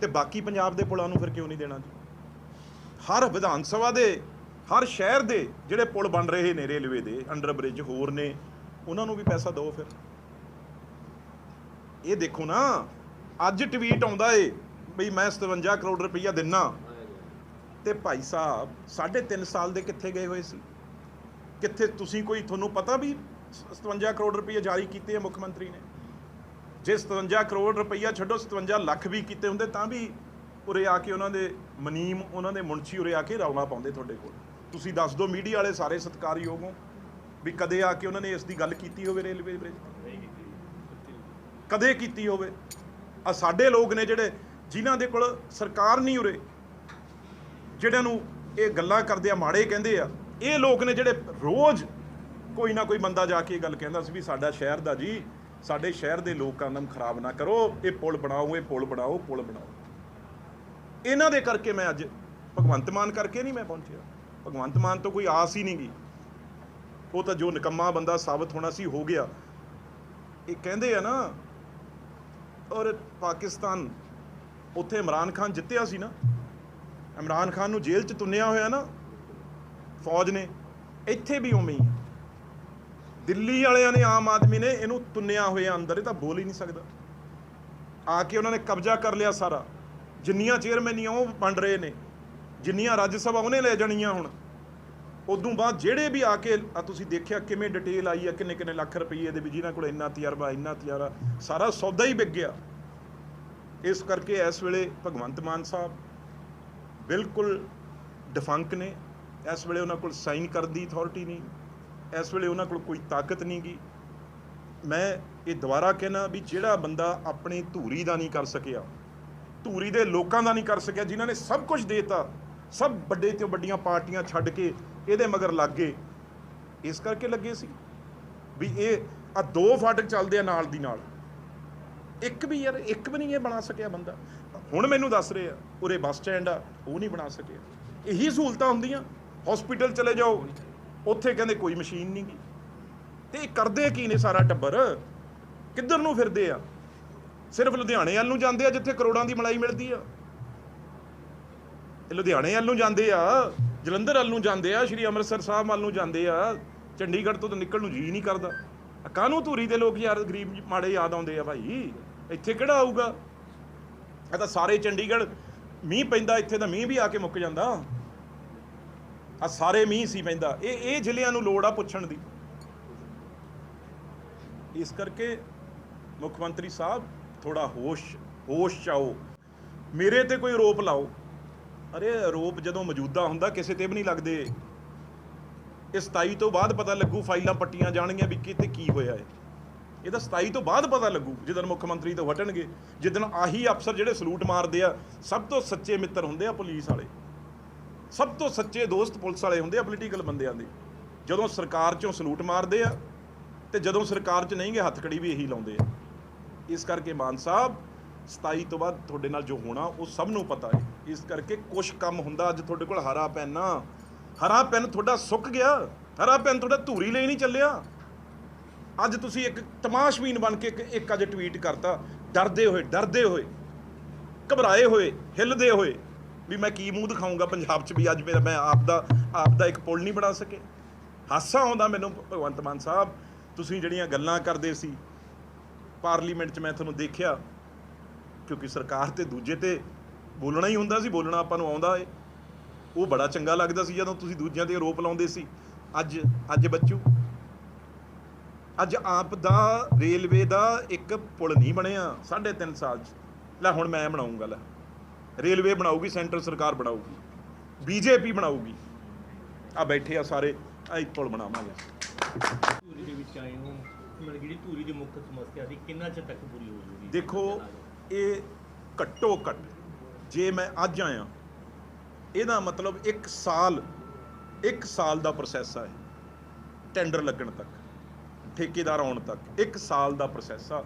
ਤੇ ਬਾਕੀ ਪੰਜਾਬ ਦੇ ਪੁਲਾਂ ਨੂੰ ਫਿਰ ਕਿਉਂ ਨਹੀਂ ਦੇਣਾ ਜੀ? ਹਰ ਵਿਧਾਨ ਸਭਾ ਦੇ, ਹਰ ਸ਼ਹਿਰ ਦੇ ਜਿਹੜੇ ਪੁਲ ਬਣ ਰਹੇ ਨੇ ਰੇਲਵੇ ਦੇ ਅੰਡਰ ਬ੍ਰਿਜ ਹੋਰ ਨੇ, ਉਹਨਾਂ ਨੂੰ ਵੀ ਪੈਸਾ ਦਿਓ ਫਿਰ। ਇਹ ਦੇਖੋ ਨਾ, ਅੱਜ ਟਵੀਟ ਆਉਂਦਾ ਏ ਬਈ ਮੈਂ 57 ਕਰੋੜ ਰੁਪਈਆ ਦਿੰਨਾ। ਤੇ ਭਾਈ ਸਾਹਿਬ 3.5 ਸਾਲ ਦੇ ਕਿੱਥੇ ਗਏ ਹੋਏ ਸੀ? ਕਿੱਥੇ ਤੁਸੀਂ ਕੋਈ ਤੁਹਾਨੂੰ ਪਤਾ ਵੀ 57 ਕਰੋੜ ਰੁਪਈਆ ਜਾਰੀ ਕੀਤੇ ਆ ਮੁੱਖ ਮੰਤਰੀ ਨੇ? ਜੇ 57 ਕਰੋੜ ਰੁਪਈਆ ਛੱਡੋ 57 ਲੱਖ ਵੀ ਕੀਤੇ ਹੁੰਦੇ ਤਾਂ ਵੀ ਉਰੇ ਆ ਕੇ ਉਹਨਾਂ ਦੇ ਮਨੀਮ ਉਹਨਾਂ ਦੇ ਮੁਨਸ਼ੀ ਉਰੇ ਆ ਕੇ ਰੌਲਾ ਪਾਉਂਦੇ ਤੁਹਾਡੇ ਕੋਲ। ਤੁਸੀਂ ਦੱਸ ਦਿਓ ਮੀਡੀਆ ਵਾਲੇ ਸਾਰੇ ਸਤਿਕਾਰਯੋਗ ਹੋ ਵੀ ਕਦੇ ਆ ਕੇ ਉਹਨਾਂ ਨੇ ਇਸ ਦੀ ਗੱਲ ਕੀਤੀ ਹੋਵੇ ਰੇਲਵੇ ਬ੍ਰਿਜ ਕਦੇ ਕੀਤੀ ਹੋਵੇ? ਆ ਸਾਡੇ ਲੋਕ ਨੇ ਜਿਹੜੇ ਜਿਨ੍ਹਾਂ ਦੇ ਕੋਲ ਸਰਕਾਰ ਨਹੀਂ ਉਰੇ ਜਿਹੜਿਆਂ ਨੂੰ ਇਹ ਗੱਲਾਂ ਕਰਦੇ ਆ ਮਾੜੇ ਕਹਿੰਦੇ ਆ ਇਹ ਲੋਕ ਨੇ ਜਿਹੜੇ ਰੋਜ਼ ਕੋਈ ਨਾ ਕੋਈ ਬੰਦਾ ਜਾ ਕੇ ਇਹ ਗੱਲ ਕਹਿੰਦਾ ਸੀ ਵੀ ਸਾਡਾ ਸ਼ਹਿਰ ਦਾ ਜੀ ਸਾਡੇ ਸ਼ਹਿਰ ਦੇ ਲੋਕਾਂ ਨੂੰ ਖਰਾਬ ਨਾ ਕਰੋ, ਇਹ ਪੁਲ ਬਣਾਓ, ਇਹ ਪੁਲ ਬਣਾਓ ਪੁਲ ਬਣਾਓ। ਇਹਨਾਂ ਦੇ ਕਰਕੇ ਮੈਂ ਅੱਜ ਭਗਵੰਤ ਮਾਨ ਕਰਕੇ ਨਹੀਂ ਮੈਂ ਪਹੁੰਚਿਆ। ਭਗਵੰਤ ਮਾਨ ਤੋਂ ਕੋਈ ਆਸ ਹੀ ਨਹੀਂ ਗਈ। ਉਹ ਤਾਂ ਜੋ ਨਿਕੰਮਾ ਬੰਦਾ ਸਾਬਤ ਹੋਣਾ ਸੀ, ਹੋ ਗਿਆ। ਇਹ ਕਹਿੰਦੇ ਆ ਨਾ, ਔਰ ਪਾਕਿਸਤਾਨ ਉੱਥੇ ਇਮਰਾਨ ਖਾਨ ਜਿੱਤਿਆ ਸੀ ਨਾ, ਇਮਰਾਨ ਖਾਨ ਨੂੰ ਜੇਲ੍ਹ 'ਚ ਤੁੰਨਿਆ ਹੋਇਆ ਨਾ, ਫੌਜ ਨੇ, ਇੱਥੇ ਵੀ ਉਵੇਂ ਹੀ। ਦਿੱਲੀ ਵਾਲਿਆਂ ਨੇ ਆਮ ਆਦਮੀ ਨੇ ਇਹਨੂੰ ਤੁੰਨਿਆ ਹੋਇਆ ਅੰਦਰ, ਇਹ ਤਾਂ ਬੋਲ ਹੀ ਨਹੀਂ ਸਕਦਾ। ਆ ਕੇ ਉਹਨਾਂ ਨੇ ਕਬਜ਼ਾ ਕਰ ਲਿਆ ਸਾਰਾ। ਜਿੰਨੀਆਂ ਚੇਅਰਮੈਨੀਆਂ ਉਹ ਵੰਡ ਰਹੇ ਨੇ। ਜਿੰਨੀਆਂ ਰਾਜ ਸਭਾ ਉਹਨੇ ਲੈ ਜਾਣੀਆਂ ਹੁਣ। ਉਦੋਂ ਬਾਅਦ ਜਿਹੜੇ ਵੀ ਆ ਕੇ, ਆ ਤੁਸੀਂ ਦੇਖਿਆ ਕਿਵੇਂ ਡਿਟੇਲ ਆਈ ਆ, ਕਿੰਨੇ ਕਿੰਨੇ ਲੱਖ ਰੁਪਏ ਦੇ ਵੀ ਜਿਨ੍ਹਾਂ ਕੋਲ ਇੰਨਾ ਤਜਰਬਾ ਇੰਨਾ ਤਜਰਬਾ, ਸਾਰਾ ਸੌਦਾ ਹੀ ਵਿਕ ਗਿਆ। ਇਸ ਕਰਕੇ ਇਸ ਵੇਲੇ ਭਗਵੰਤ ਮਾਨ ਸਾਹਿਬ ਬਿਲਕੁਲ ਡਿਫੰਕ ਨੇ। ਇਸ ਵੇਲੇ ਉਹਨਾਂ ਕੋਲ ਸਾਈਨ ਕਰਨ ਦੀ ਅਥਾਰਟੀ ਨਹੀਂ। ਇਸ ਵੇਲੇ ਉਹਨਾਂ ਕੋਲ ਕੋਈ ਤਾਕਤ ਨਹੀਂ ਗੀ। ਮੈਂ ਇਹ ਦੁਬਾਰਾ ਕਹਿਣਾ ਵੀ ਜਿਹੜਾ ਬੰਦਾ ਆਪਣੀ ਧੂਰੀ ਦਾ ਨਹੀਂ ਕਰ ਸਕਿਆ, ਧੂਰੀ ਦੇ ਲੋਕਾਂ ਦਾ ਨਹੀਂ ਕਰ ਸਕਿਆ, ਜਿਨ੍ਹਾਂ ਨੇ ਸਭ ਕੁਝ ਦੇਤਾ, ਸਭ ਵੱਡੇ ਤੇ ਵੱਡੀਆਂ ਪਾਰਟੀਆਂ ਛੱਡ ਕੇ ਇਹਦੇ ਮਗਰ ਲੱਗ ਗਏ, ਇਸ ਕਰਕੇ ਲੱਗੇ ਸੀ ਵੀ ਇਹ ਆ ਦੋ ਫਾਟਕ ਚੱਲਦੇ ਆ ਨਾਲ ਦੀ ਨਾਲ। ਇੱਕ ਵੀ ਯਾਰ, ਇੱਕ ਵੀ ਨਹੀਂ ਇਹ ਬਣਾ ਸਕਿਆ ਬੰਦਾ। ਹੁਣ ਮੈਨੂੰ ਦੱਸ ਰਹੇ ਆ, ਉਰੇ ਬੱਸ ਸਟੈਂਡ ਆ, ਉਹ ਨਹੀਂ ਬਣਾ ਸਕਿਆ। ਇਹੀ ਸਹੂਲਤਾਂ ਹੁੰਦੀਆਂ ਹਸਪੀਟਲ ਚਲੇ ਜਾਓ ਉੱਥੇ ਕਹਿੰਦੇ ਕੋਈ ਮਸ਼ੀਨ ਨਹੀਂ ਗੀ। ਤੇ ਇਹ ਕਰਦੇ ਕੀ ਨੇ ਸਾਰਾ ਟੱਬਰ? ਕਿੱਧਰ ਨੂੰ ਫਿਰਦੇ ਆ? ਸਿਰਫ ਲੁਧਿਆਣੇ ਵੱਲ ਨੂੰ ਜਾਂਦੇ ਆ, ਜਿੱਥੇ ਕਰੋੜਾਂ ਦੀ ਮਲਾਈ ਮਿਲਦੀ ਆ। ਲੁਧਿਆਣੇ ਵੱਲ ਨੂੰ ਜਾਂਦੇ ਆ, ਜਲੰਧਰ ਵੱਲ ਨੂੰ ਜਾਂਦੇ ਆ, ਸ਼੍ਰੀ ਅੰਮ੍ਰਿਤਸਰ ਸਾਹਿਬ ਵੱਲ ਨੂੰ ਜਾਂਦੇ ਆ, ਚੰਡੀਗੜ੍ਹ ਤੋਂ ਤਾਂ ਨਿਕਲਣ ਨੂੰ ਜੀ ਨਹੀਂ ਕਰਦਾ। ਕਾਹਨੂੰ ਧੂਰੀ ਦੇ ਲੋਕ ਯਾਰ ਗਰੀਬ ਮਾੜੇ ਯਾਦ ਆਉਂਦੇ ਆ ਭਾਈ? ਇੱਥੇ ਕਿਹੜਾ ਆਊਗਾ? ਇਹ ਤਾਂ ਸਾਰੇ ਚੰਡੀਗੜ੍ਹ ਮੀਂਹ ਪੈਂਦਾ, ਇੱਥੇ ਤਾਂ ਮੀਂਹ ਵੀ ਆ ਕੇ ਮੁੱਕ ਜਾਂਦਾ। ਆ ਸਾਰੇ ਮੀਂਹ ਸੀ ਪੈਂਦਾ। ਇਹ ਇਹ ਜ਼ਿਲ੍ਹਿਆਂ ਨੂੰ ਲੋੜ ਆ ਪੁੱਛਣ ਦੀ। ਇਸ ਕਰਕੇ ਮੁੱਖ ਮੰਤਰੀ ਸਾਹਿਬ ਥੋੜਾ ਹੋਸ਼ ਹੋਸ਼ ਚਾਓ ਮੇਰੇ ਤੇ ਕੋਈ ਆਰੋਪ ਲਾਓ। ਅਰੇ ਆਰੋਪ ਜਦੋਂ ਮੌਜੂਦਾ ਹੁੰਦਾ, ਕਿਸੇ ਤੇ ਵੀ ਨਹੀਂ ਲੱਗਦੇ। ਇਹ 27 ਤੋਂ ਬਾਅਦ ਪਤਾ ਲੱਗੂ ਫਾਈਲਾਂ ਪੱਟੀਆਂ ਜਾਣਗੀਆਂ ਵੀ ਕਿਤੇ ਕੀ ਹੋਇਆ ਹੈ। ਇਹ ਤਾਂ 27 ਤੋਂ ਬਾਅਦ ਪਤਾ ਲੱਗੂ ਜਦੋਂ ਮੁੱਖ ਮੰਤਰੀ ਤੋਂ ਹਟਣਗੇ। ਜਦੋਂ ਆਹੀ ਅਫਸਰ ਜਿਹੜੇ ਸਲੂਟ ਮਾਰਦੇ ਆ, ਸਭ ਤੋਂ ਸੱਚੇ ਮਿੱਤਰ ਹੁੰਦੇ ਆ ਪੁਲਿਸ ਵਾਲੇ। ਸਭ ਤੋਂ ਸੱਚੇ ਦੋਸਤ ਪੁਲਿਸ ਵਾਲੇ ਹੁੰਦੇ ਆ ਪੋਲੀਟੀਕਲ ਬੰਦਿਆਂ ਦੇ। ਜਦੋਂ ਸਰਕਾਰ ਚੋਂ ਸਲੂਟ ਮਾਰਦੇ ਆ, ਤੇ ਜਦੋਂ ਸਰਕਾਰ 'ਚ ਨਹੀਂ ਗਏ ਹੱਥਕੜੀ ਵੀ ਇਹੀ ਲਾਉਂਦੇ ਆ। ਇਸ ਕਰਕੇ ਮਾਨ ਸਾਹਿਬ 27 ਤੋਂ ਬਾਅਦ ਤੁਹਾਡੇ ਨਾਲ ਜੋ ਹੋਣਾ, ਉਹ ਸਭ ਨੂੰ ਪਤਾ ਹੈ। ਇਸ ਕਰਕੇ ਕੁਝ ਕੰਮ ਹੁੰਦਾ, ਅੱਜ ਤੁਹਾਡੇ ਕੋਲ ਹਰਾ ਪੈਨ ਨਾ ਹਰਾ ਪੈਨ ਤੁਹਾਡਾ ਸੁੱਕ ਗਿਆ, ਹਰਾ ਪੈਨ ਤੁਹਾਡਾ ਧੂਰੀ ਲਈ ਨਹੀਂ ਚੱਲਿਆ। ਅੱਜ ਤੁਸੀਂ ਇੱਕ ਤਮਾਸ਼ਬੀਨ ਬਣ ਕੇ ਇੱਕ ਇੱਕ ਅੱਜ ਟਵੀਟ ਕਰਤਾ। ਡਰਦੇ ਹੋਏ ਡਰਦੇ ਹੋਏ, ਘਬਰਾਏ ਹੋਏ, ਹਿੱਲਦੇ ਹੋਏ। ਵੀ ਮੈਂ ਕੀ ਮੂੰਹ ਦਿਖਾਊਂਗਾ ਪੰਜਾਬ 'ਚ ਵੀ ਅੱਜ ਮੇਰਾ ਮੈਂ ਆਪ ਦਾ ਆਪ ਦਾ ਇੱਕ ਪੁਲ ਨਹੀਂ ਬਣਾ ਸਕੇ ਹਾਸਾ ਆਉਂਦਾ ਮੈਨੂੰ, ਭਗਵੰਤ ਮਾਨ ਸਾਹਿਬ, ਤੁਸੀਂ ਜਿਹੜੀਆਂ ਗੱਲਾਂ ਕਰਦੇ ਸੀ, ਪਾਰਲੀਮੈਂਟ 'ਚ ਮੈਂ ਤੁਹਾਨੂੰ ਦੇਖਿਆ, ਕਿਉਂਕਿ ਸਰਕਾਰ ਤੇ ਦੂਜੇ ਤੇ ਬੋਲਣਾ ਹੀ ਹੁੰਦਾ ਸੀ, ਬੋਲਣਾ ਆਪਾਂ ਨੂੰ ਆਉਂਦਾ ਏ। ਉਹ ਬੜਾ ਚੰਗਾ ਲੱਗਦਾ ਸੀ ਜਦੋਂ ਤੁਸੀਂ ਦੂਜਿਆਂ ਤੇ ਆਰੋਪ ਲਾਉਂਦੇ ਸੀ। ਅੱਜ ਅੱਜ ਬੱਚੂ, ਅੱਜ ਆਪ ਦਾ ਰੇਲਵੇ ਦਾ ਇੱਕ ਪੁਲ ਨਹੀਂ ਬਣਿਆ, ਸਾਢੇ ਤਿੰਨ ਸਾਲ ਚ। ਲੈ ਹੁਣ ਮੈਂ ਬਣਾਉਂਗਾ ਲੈ। ਰੇਲਵੇ ਬਣਾਊਗੀ ਸੈਂਟਰ ਸਰਕਾਰ ਬਣਾਊਗੀ ਬੀਜੇਪੀ ਬਣਾਊਗੀ। ਆ ਬੈਠੇ ਆ ਸਾਰੇ ਆ ਇੱਕ ਪੁਲ ਬਣਾਵਾਂਗੇ। ਧੂਰੀ ਦੇ ਵਿੱਚ ਆਏ ਹੋ ਮਤਲਬ ਜਿਹੜੀ ਧੂਰੀ ਦੀ ਮੁੱਖ ਸਮੱਸਿਆ ਸੀ ਕਿੰਨਾ ਚਿਰ ਤੱਕ ਪੂਰੀ ਹੋ ਜੂਗੀ? ਦੇਖੋ ਇਹ ਘੱਟੋ ਘੱਟ ਜੇ ਮੈਂ ਅੱਜ ਆਇਆ ਇਹਦਾ ਮਤਲਬ 1 ਸਾਲ 1 ਸਾਲ ਦਾ ਪ੍ਰੋਸੈਸ ਆ ਟੈਂਡਰ ਲੱਗਣ ਤੱਕ ਠੇਕੇਦਾਰ ਆਉਣ ਤੱਕ 1 ਸਾਲ ਦਾ ਪ੍ਰੋਸੈਸ ਆ।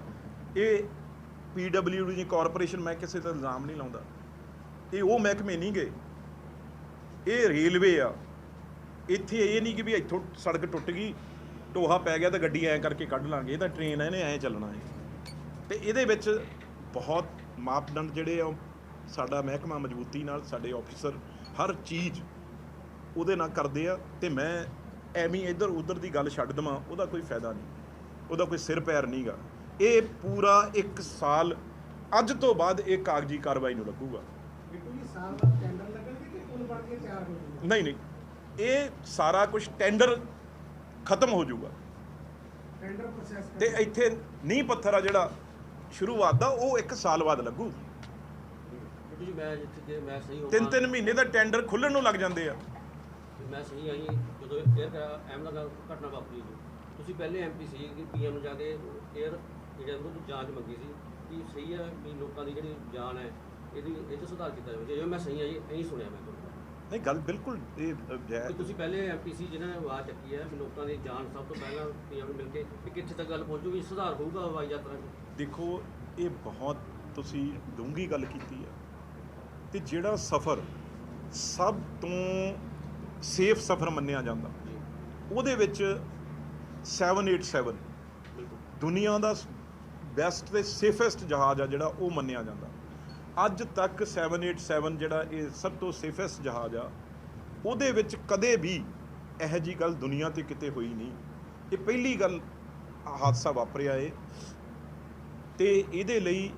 ਇਹ ਪੀਡਬਲਯੂਡੀ ਦੀ ਕਾਰਪੋਰੇਸ਼ਨ ਮੈਂ ਕਿਸੇ ਤੇ ਇਲਜ਼ਾਮ ਨਹੀਂ ਲਾਉਂਦਾ। ਇਹ ਉਹ ਮਹਿਕਮੇ ਨਹੀਂ ਗਏ? ਇਹ ਰੇਲਵੇ ਆ। ਇੱਥੇ ਇਹ ਨਹੀਂ ਕਿ ਵੀ ਇੱਥੋਂ ਸੜਕ ਟੁੱਟ ਗਈ, ਟੋਹਾ ਪੈ ਗਿਆ ਤਾਂ ਗੱਡੀ ਐਂ ਕਰਕੇ ਕੱਢ ਲਾਂਗੇ, ਇਹ ਤਾਂ ਟ੍ਰੇਨ ਆ, ਇਹਨੇ ਐਂ ਚੱਲਣਾ ਹੈ। ਤੇ ਇਹਦੇ ਵਿੱਚ ਬਹੁਤ ਮਾਪਦੰਡ ਜਿਹੜੇ ਆ, ਉਹ ਸਾਡਾ ਮਹਿਕਮਾ ਮਜ਼ਬੂਤੀ ਨਾਲ, ਸਾਡੇ ਆਫੀਸਰ ਹਰ ਚੀਜ਼ ਉਹਦੇ ਨਾਲ ਕਰਦੇ ਆ, ਤੇ ਮੈਂ ਐਵੇਂ ਇੱਧਰ ਉੱਧਰ ਦੀ ਗੱਲ ਛੱਡ ਦਵਾਂ, ਉਹਦਾ ਕੋਈ ਫਾਇਦਾ ਨਹੀਂ, ਉਹਦਾ ਕੋਈ ਸਿਰ ਪੈਰ ਨਹੀਂਗਾ ਇਹ ਪੂਰਾ 1 ਸਾਲ, ਅੱਜ ਤੋਂ ਬਾਅਦ ਇਹ ਕਾਗਜ਼ੀ ਕਾਰਵਾਈ ਨੂੰ ਲੱਗੂਗਾ। ਸਾਲ ਦਾ ਟੈਂਡਰ ਲੱਗਣਗੇ ਕਿ ਪੁਲ ਬਣ ਕੇ ਤਿਆਰ ਹੋ ਜਾਊਗਾ? ਨਹੀਂ ਨਹੀਂ। ਇਹ ਸਾਰਾ ਕੁਝ ਟੈਂਡਰ ਖਤਮ ਹੋ ਜਾਊਗਾ। ਟੈਂਡਰ ਪ੍ਰੋਸੈਸ ਤੇ ਇੱਥੇ ਨੀਂਹ ਪੱਥਰ ਆ ਜਿਹੜਾ ਸ਼ੁਰੂਆਤ ਦਾ ਉਹ 1 ਸਾਲ ਬਾਅਦ ਲੱਗੂ। ਬਿੱਟੂ ਜੀ ਮੈਂ ਜਿੱਥੇ ਜੇ ਮੈਂ ਸਹੀ ਹੋਵਾਂ ਤਿੰਨ ਤਿੰਨ ਮਹੀਨੇ ਦਾ ਟੈਂਡਰ ਖੁੱਲਣ ਨੂੰ ਲੱਗ ਜਾਂਦੇ ਆ। ਮੈਂ ਸਹੀ ਆਈ ਜਦੋਂ 에ਅਰ ਅਹਿਮਦਾਬਾਦ ਘਟਨਾ ਵਾਪਰੀ ਸੀ ਤੁਸੀਂ ਪਹਿਲੇ ਐਮਪੀ ਸੀ ਕਿ ਪੀਐਮ ਨੂੰ ਜਾ ਕੇ 에ਅਰ ਜਿਹੜਾ ਉਹਨੂੰ ਜਾਂਚ ਮੰਗੀ ਸੀ ਕਿ ਸਹੀ ਹੈ ਵੀ ਲੋਕਾਂ ਦੀ ਜਿਹੜੀ ਜਾਨ ਹੈ ਇਹਦੀ ਇਹ 'ਚ ਸੁਧਾਰ ਕੀਤਾ ਜਾਵੇ। ਜੇ ਮੈਂ ਸਹੀ ਆਈ ਐਂ ਸੁਣਿਆ ਮੈਂ ਤੁਹਾਨੂੰ। ਨਹੀਂ ਗੱਲ ਬਿਲਕੁਲ ਇਹ ਅ, ਤੁਸੀਂ ਪਹਿਲੇ ਐਮਪੀ ਸੀ ਜਿਨ੍ਹਾਂ ਨੇ ਆਵਾਜ਼ ਚੱਕੀ ਹੈ ਲੋਕਾਂ ਦੀ ਜਾਨ ਸਭ ਤੋਂ ਪਹਿਲਾਂ ਪੀਐਮ ਨੂੰ ਮਿਲ ਕੇ ਕਿੱਥੇ ਤੱਕ ਗੱਲ ਪਹੁੰਚੂਗੀ ਸੁਧਾਰ ਹੋਊਗਾ ਹਵਾਈ ਯਾਤਰਾ 'ਚ? ਦੇਖੋ ਇਹ ਬਹੁਤ ਤੁਸੀਂ ਡੂੰਘੀ ਗੱਲ ਕੀਤੀ ਆ ਤੇ ਜਿਹੜਾ ਸਫ਼ਰ ਸਭ ਤੋਂ ਸੇਫ ਸਫ਼ਰ ਮੰਨਿਆ ਜਾਂਦਾ। ਜੀ। ਉਹਦੇ ਵਿੱਚ 787 ਬਿਲਕੁਲ। ਦੁਨੀਆ ਦਾ ਬੈਸਟ ਤੇ ਸੇਫੈਸਟ ਜਹਾਜ਼ ਆ ਜਿਹੜਾ ਉਹ ਮੰਨਿਆ ਜਾਂਦਾ। ਅੱਜ ਤੱਕ 787 ਜਿਹੜਾ ਇਹ ਸਭ ਤੋਂ ਸੇਫੈਸਟ ਜਹਾਜ਼ ਆ, ਉਹਦੇ ਵਿੱਚ ਕਦੇ ਵੀ ਇਹੋ ਜੀ ਗੱਲ ਦੁਨੀਆ ਤੇ ਕਿਤੇ ਹੋਈ ਨਹੀਂ। ਇਹ ਪਹਿਲੀ ਗੱਲ ਹਾਦਸਾ ਵਾਪਰਿਆ ਏ, ਤੇ ਇਹਦੇ ਲਈ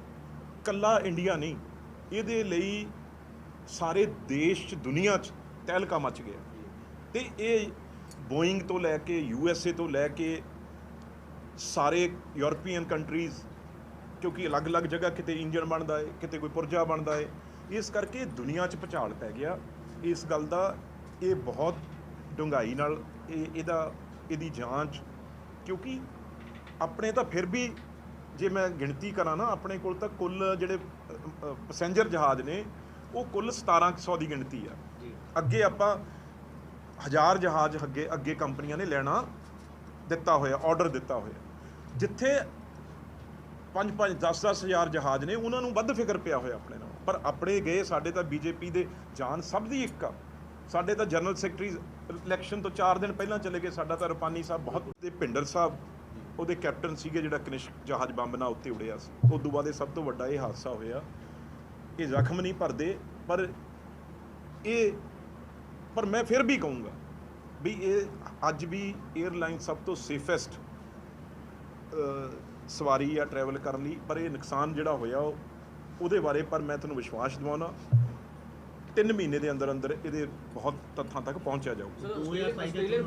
ਕੱਲਾ ਇੰਡੀਆ ਨਹੀਂ, ਇਹਦੇ ਲਈ ਸਾਰੇ ਦੇਸ਼ ਚ, ਦੁਨੀਆ ਚ ਤਹਿਲਕਾ ਮਚ ਗਿਆ। ਤੇ ਇਹ ਬੋਇੰਗ ਤੋਂ ਲੈ ਕੇ ਯੂ ਐਸ ਏ ਤੋਂ ਲੈ ਕੇ ਸਾਰੇ ਯੂਰਪੀਅਨ ਕੰਟਰੀਜ਼ ਕਿਉਂਕਿ ਅਲੱਗ-ਅਲੱਗ ਜਗ੍ਹਾ ਕਿਤੇ ਇੰਜਨ ਬਣਦਾ ਏ ਕਿਤੇ ਕੋਈ ਪੁਰਜਾ ਬਣਦਾ ਏ। ਇਸ ਕਰਕੇ ਦੁਨੀਆ 'ਚ ਭੁਚਾਲ ਪੈ ਗਿਆ। ਇਸ ਗੱਲ ਦਾ ਇਹ ਬਹੁਤ ਡੂੰਘਾਈ ਨਾਲ ਇਹ ਇਹਦਾ ਇਹਦੀ ਜਾਂਚ ਕਿਉਂਕਿ ਆਪਣੇ ਤਾਂ ਫਿਰ ਵੀ ਜੇ ਮੈਂ ਗਿਣਤੀ ਕਰਾਂ ਨਾ ਆਪਣੇ ਕੋਲ ਤਾਂ ਕੁੱਲ ਜਿਹੜੇ ਪੈਸੇਂਜਰ ਜਹਾਜ਼ ਨੇ ਉਹ ਕੁੱਲ 1700 ਦੀ ਗਿਣਤੀ ਆ। ਅੱਗੇ ਆਪਾਂ ਹਜ਼ਾਰ ਜਹਾਜ਼ ਅੱਗੇ ਅੱਗੇ ਕੰਪਨੀਆਂ ਨੇ ਲੈਣਾ ਦਿੱਤਾ ਹੋਇਆ ਆਰਡਰ ਦਿੱਤਾ ਹੋਇਆ। ਜਿੱਥੇ 5 5 10 10 ਹਜ਼ਾਰ ਜਹਾਜ਼ ਨੇ, ਉਹਨਾਂ ਨੂੰ ਵੱਧ ਫਿਕਰ ਪਿਆ ਹੋਇਆ ਆਪਣੇ ਨਾਲ। ਪਰ ਆਪਣੇ ਗਏ, ਸਾਡੇ ਤਾਂ ਬੀਜੇਪੀ ਦੇ ਜਾਨ ਸਭ ਦੀ ਇੱਕ ਆ। ਸਾਡੇ ਤਾਂ ਜਨਰਲ ਸੈਕਟਰੀ ਇਲੈਕਸ਼ਨ ਤੋਂ 4 ਦਿਨ ਪਹਿਲਾਂ ਚਲੇ ਗਏ। ਸਾਡਾ ਤਾਂ ਰੁਪਾਨੀ ਸਾਹਿਬ ਬਹੁਤ ਤੇ ਭਿੰਡਰ ਸਾਹਿਬ, ਉਹਦੇ ਕੈਪਟਨ ਸੀਗੇ ਜਿਹੜਾ ਕਨਿਸ਼ਕ ਜਹਾਜ਼ ਬੰਬ ਨਾਲ ਉੱਤੇ ਉੜਿਆ ਸੀ। ਉਸ ਤੋਂ ਬਾਅਦ ਇਹ ਸਭ ਤੋਂ ਵੱਡਾ ਇਹ ਹਾਦਸਾ ਹੋਇਆ। ਇਹ ਜ਼ਖਮ ਨਹੀਂ ਭਰਦੇ, ਪਰ ਇਹ ਪਰ ਮੈਂ ਫਿਰ ਵੀ ਕਹੂੰਗਾ ਵੀ ਇਹ ਅੱਜ ਵੀ 에ਅਰਲਾਈਨ ਸਭ ਤੋਂ ਸੇਫੈਸਟ ਸਵਾਰੀ ਆ ਟਰੈਵਲ ਕਰਨ ਲਈ ਪਰ ਇਹ ਨੁਕਸਾਨ ਜਿਹੜਾ ਹੋਇਆ ਉਹ ਉਹਦੇ ਬਾਰੇ ਪਰ ਮੈਂ ਤੁਹਾਨੂੰ ਵਿਸ਼ਵਾਸ ਦਿਵਾਉਣਾ। 3 ਮਹੀਨੇ ਦੇ ਅੰਦਰ ਅੰਦਰ ਇਹਦੇ ਬਹੁਤ ਤੱਥਾਂ ਤੱਕ ਪਹੁੰਚਿਆ ਜਾਊਗਾ ਦੋ ਦੇ ਆਸਟ੍ਰੇਲੀਅਨ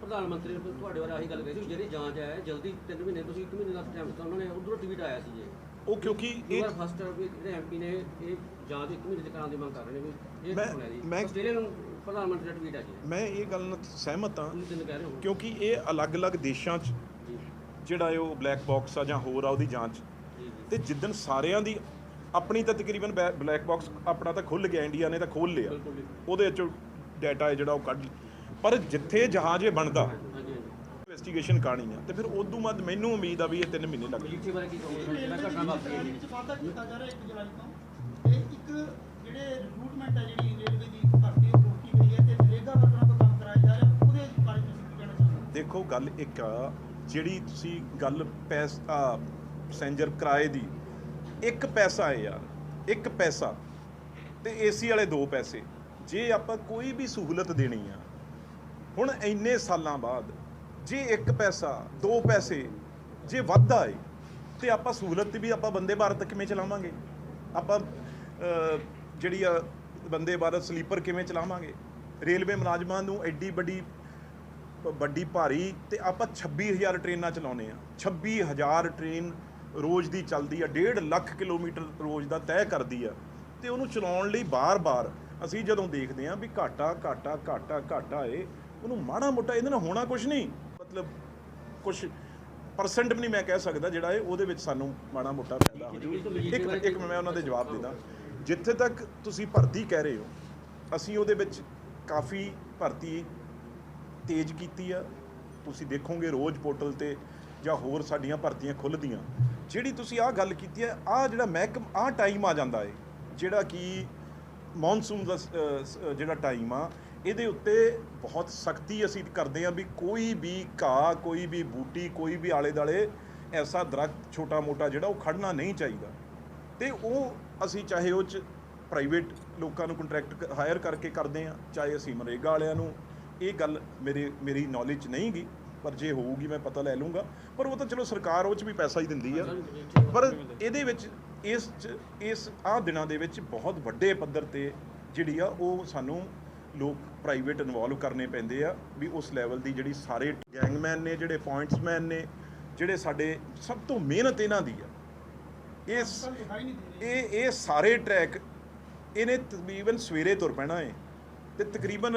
ਪ੍ਰਧਾਨ ਮੰਤਰੀ ਨੇ ਤੁਹਾਡੇ ਬਾਰੇ ਆਹੀ ਗੱਲ ਕਹੀ ਸੀ ਜਿਹੜੀ ਜਾਂਚ ਹੈ ਜਲਦੀ 3 ਮਹੀਨੇ ਤੁਸੀਂ 1 ਮਹੀਨੇ ਦਾ ਟਾਈਮ ਦਿੱਤਾ ਉਹਨਾਂ ਨੇ ਉਧਰੋਂ ਟਵੀਟ ਆਇਆ ਸੀ ਜੀ ਉਹ ਕਿਉਂਕਿ ਇਹ ਫਸਟ ਵੀ ਜਿਹੜੇ ਐਮਪੀ ਨੇ ਇਹ ਜਾਂਚ 1 ਮਹੀਨੇ ਚ ਕਰਾਉਣ ਦੀ ਮੰਗ ਕਰ ਰਹੇ ਨੇ ਵੀ ਇਹ ਮੈਂ- ਆਸਟ੍ਰੇਲੀਅਨ ਪ੍ਰਧਾਨ ਮੰਤਰੀ ਦਾ ਟਵੀਟ ਆ ਜੀ। ਮੈਂ ਇਹ ਗੱਲ ਨਾਲ ਸਹਿਮਤ ਹਾਂ। ਕਿਉਂਕਿ ਇਹ ਅਲੱਗ-ਅਲੱਗ ਦੇਸ਼ਾਂ 'ਚ ਜਿਹੜਾ ਉਹ ਬਲੈਕ ਬਾਕਸ ਆ ਜਾਂ ਹੋਰ ਆ ਉਹਦੀ ਜਾਂਚ। ਤੇ ਜਿੱਦਣ ਸਾਰਿਆਂ ਦੀ ਆਪਣੀ ਤਾਂ ਤਕਰੀਬਨ ਬਲੈਕ ਬਾਕਸ ਆਪਣਾ ਤਾਂ ਖੁੱਲ ਗਿਆ ਇੰਡੀਆ ਨੇ ਤਾਂ ਖੋਲ ਲਿਆ। ਉਹਦੇ ਚੋਂ ਡਾਟਾ ਹੈ ਜਿਹੜਾ ਉਹ ਕੱਢ ਪਰ ਜਿੱਥੇ ਜਹਾਜ਼ ਇਹ ਬਣਦਾ ਹਾਂਜੀ ਹਾਂਜੀ ਇਨਵੈਸਟੀਗੇਸ਼ਨ ਕਾਣੀ ਆ। ਤੇ ਫਿਰ ਉਦੋਂ ਬਾਅਦ ਮੈਨੂੰ ਉਮੀਦ ਆ ਵੀ ਇਹ 3 ਮਹੀਨੇ ਲੱਗ ਮਜੀਠੀ ਬਾਰੇ ਕੀ ਕਹੋਗੇ? ਜਿਹੜਾ ਘਟਨਾ ਵਾਪਰੀ ਹੈ ਜੀ? ਵਿੱਚ ਵਾਧਾ ਕੀਤਾ ਜਾ ਰਿਹਾ 1 ਜੁਲਾਈ ਤੋਂ ਤੇ ਇੱਕ ਜਿਹੜੇ ਰਿਕਰੂਟਮੈਂਟ ਹੈ ਜਿਹੜੀ ਰੇਲਵੇ ਦੀ ਭਰਤੀ ਉਹ ਰੋਕੀ ਗਈ ਹੈ ਤੇ ਨਰੇਗਾ ਵਰਕਰਾਂ ਤੋਂ ਕੰਮ ਕਰਾਇਆ ਜਾ ਰਿਹਾ ਉਹਦੇ ਬਾਰੇ ਤੁਸੀਂ ਕੀ ਕਹਿਣਾ ਚਾਹੁੰਦੇ ਹੋ ਦੇਖੋ ਗੱਲ ਇੱਕ ਆ ਜਿਹੜੀ ਤੁਸੀਂ ਗੱਲ ਪੈਸ ਆ, ਪੈਸੇਂਜਰ ਕਿਰਾਏ ਦੀ, ਇੱਕ ਪੈਸਾ ਹੈ ਯਾਰ ਇੱਕ ਪੈਸਾ ਤੇ ਏਸੀ ਵਾਲੇ ਦੋ ਪੈਸੇ। ਜੇ ਆਪਾਂ ਕੋਈ ਵੀ ਸਹੂਲਤ ਦੇਣੀ ਆ, ਹੁਣ ਇੰਨੇ ਸਾਲਾਂ ਬਾਅਦ ਜੇ ਇੱਕ ਪੈਸਾ, ਦੋ ਪੈਸੇ ਜੇ ਵਾਧਾ ਏ, ਤੇ ਆਪਾਂ ਸਹੂਲਤ ਵੀ ਆਪਾਂ ਬੰਦੇ ਭਾਰਤ ਕਿਵੇਂ ਚਲਾਵਾਂਗੇ? ਆਪਾਂ ਜਿਹੜੀ ਆ ਬੰਦੇ ਭਾਰਤ ਸਲੀਪਰ ਕਿਵੇਂ ਚਲਾਵਾਂਗੇ? ਰੇਲਵੇ ਮੁਲਾਜ਼ਮਾਂ ਨੂੰ ਐਡੀ ਵੱਡੀ ਵੱਡੀ ਭਾਰੀ ਤੇ ਆਪਾਂ 26000 ਟ੍ਰੇਨਾਂ ਚਲਾਉਨੇ ਆ 26000 ਟ੍ਰੇਨ ਰੋਜ਼ ਦੀ ਚੱਲਦੀ ਆ 1.5 ਲੱਖ ਕਿਲੋਮੀਟਰ ਰੋਜ਼ ਦਾ ਤੈਅ ਕਰਦੀ ਆ। ਤੇ ਉਹਨੂੰ ਚਲਾਉਣ ਲਈ ਬਾਰ-ਬਾਰ ਅਸੀਂ ਜਦੋਂ ਦੇਖਦੇ ਆ ਵੀ ਘਾਟਾ ਘਾਟਾ ਘਾਟਾ ਘਾਟਾ ਏ ਉਹਨੂੰ ਮਾੜਾ ਮੋਟਾ ਇਹਦੇ ਨਾਲ ਹੋਣਾ ਕੁਝ ਨਹੀਂ। ਮਤਲਬ ਕੁਝ ਪਰਸੈਂਟ ਵੀ ਨਹੀਂ ਮੈਂ ਕਹਿ ਸਕਦਾ ਜਿਹੜਾ ਇਹ ਉਹਦੇ ਵਿੱਚ ਸਾਨੂੰ ਮਾੜਾ ਮੋਟਾ ਫਾਇਦਾ ਹੋ ਜੂ ਇੱਕ ਇੱਕ ਮੈਂ ਉਹਨਾਂ ਦੇ ਜਵਾਬ ਦੇਦਾ। ਜਿੱਥੇ ਤੱਕ ਤੁਸੀਂ ਭਰਤੀ ਕਹਿ ਰਹੇ ਹੋ ਅਸੀਂ ਉਹਦੇ ਵਿੱਚ ਕਾਫੀ ਭਰਤੀ ਤੇਜ਼ ਕੀਤੀ ਆ, ਤੁਸੀਂ ਦੇਖੋਗੇ ਰੋਜ਼ ਪੋਰਟਲ ਤੇ ਜਾਂ ਹੋਰ ਸਾਡੀਆਂ ਭਰਤੀਆਂ ਖੁੱਲਦੀਆਂ। ਜਿਹੜੀ ਤੁਸੀਂ ਆਹ ਗੱਲ ਕੀਤੀ ਹੈ ਆਹ ਜਿਹੜਾ ਮਹਿਕਮ, ਆਹ ਟਾਈਮ ਆ ਜਾਂਦਾ ਏ, ਜਿਹੜਾ ਕਿ ਮੌਨਸੂਨ ਦਾ ਸ- ਜਿਹੜਾ ਟਾਈਮ ਆ, ਇਹਦੇ ਉੱਤੇ ਬਹੁਤ ਸਖਤੀ ਅਸੀਂ ਕਰਦੇ ਆ ਵੀ ਕੋਈ ਵੀ ਘਾਹ, ਕੋਈ ਵੀ ਬੂਟੀ, ਕੋਈ ਵੀ ਆਲੇ ਦਾਲੇ ਐਸਾ ਦਰਖਤ ਛੋਟਾ ਮੋਟਾ ਜਿਹੜਾ ਉਹ ਖੜਨਾ ਨਹੀਂ ਚਾਹੀਦਾ। ਤੇ ਉਹ ਅਸੀਂ ਚਾਹੇ ਉਹ ਚ ਪ੍ਰਾਈਵੇਟ ਲੋਕਾਂ ਨੂੰ ਕੰਟਰੈਕਟ ਹਾਇਰ ਕਰਕੇ ਕਰਦੇ ਆ, ਚਾਹੇ ਅਸੀਂ ਮਨਰੇਗਾ ਵਾਲਿਆਂ ਨੂੰ ਇਹ ਗੱਲ ਮੇਰੇ, ਮੇਰੀ ਨੌਲੇਜ ਨਹੀਂ ਗਈ ਪਰ ਜੇ ਹੋਊਗੀ ਮੈਂ ਪਤਾ ਲੈ ਲੂੰਗਾ ਪਰ ਉਹ ਤਾਂ ਚਲੋ ਸਰਕਾਰ ਉਹ ਚ ਵੀ ਪੈਸਾ ਹੀ ਦਿੰਦੀ ਆ। ਪਰ ਇਹਦੇ ਵਿੱਚ ਇਸ 'ਚ- ਇਸ ਆਹ ਦਿਨਾਂ ਦੇ ਵਿੱਚ ਬਹੁਤ ਵੱਡੇ ਪੱਧਰ ਤੇ ਜਿਹੜੀ ਆ ਉਹ ਸਾਨੂੰ ਲੋਕ ਪ੍ਰਾਈਵੇਟ ਇਨਵੋਲਵ ਕਰਨੇ ਪੈਂਦੇ ਆ, ਵੀ ਉਸ ਲੈਵਲ ਦੀ ਜਿਹੜੀ ਸਾਰੇ ਗੈਂਗਮੈਨ ਨੇ, ਜਿਹੜੇ ਪੁਆਇੰਟਸਮੈਨ ਨੇ, ਜਿਹੜੇ ਸਾਡੇ ਸਭ ਤੋਂ ਮਿਹਨਤ ਇਹਨਾਂ ਦੀ ਆ। ਇਸ, ਇਹ ਇਹ ਸਾਰੇ ਟਰੈਕ ਇਹਨੇ ਤਕਰੀਬਨ ਸਵੇਰੇ ਤੁਰ ਪੈਣਾ ਏ। ਤੇ ਤਕਰੀਬਨ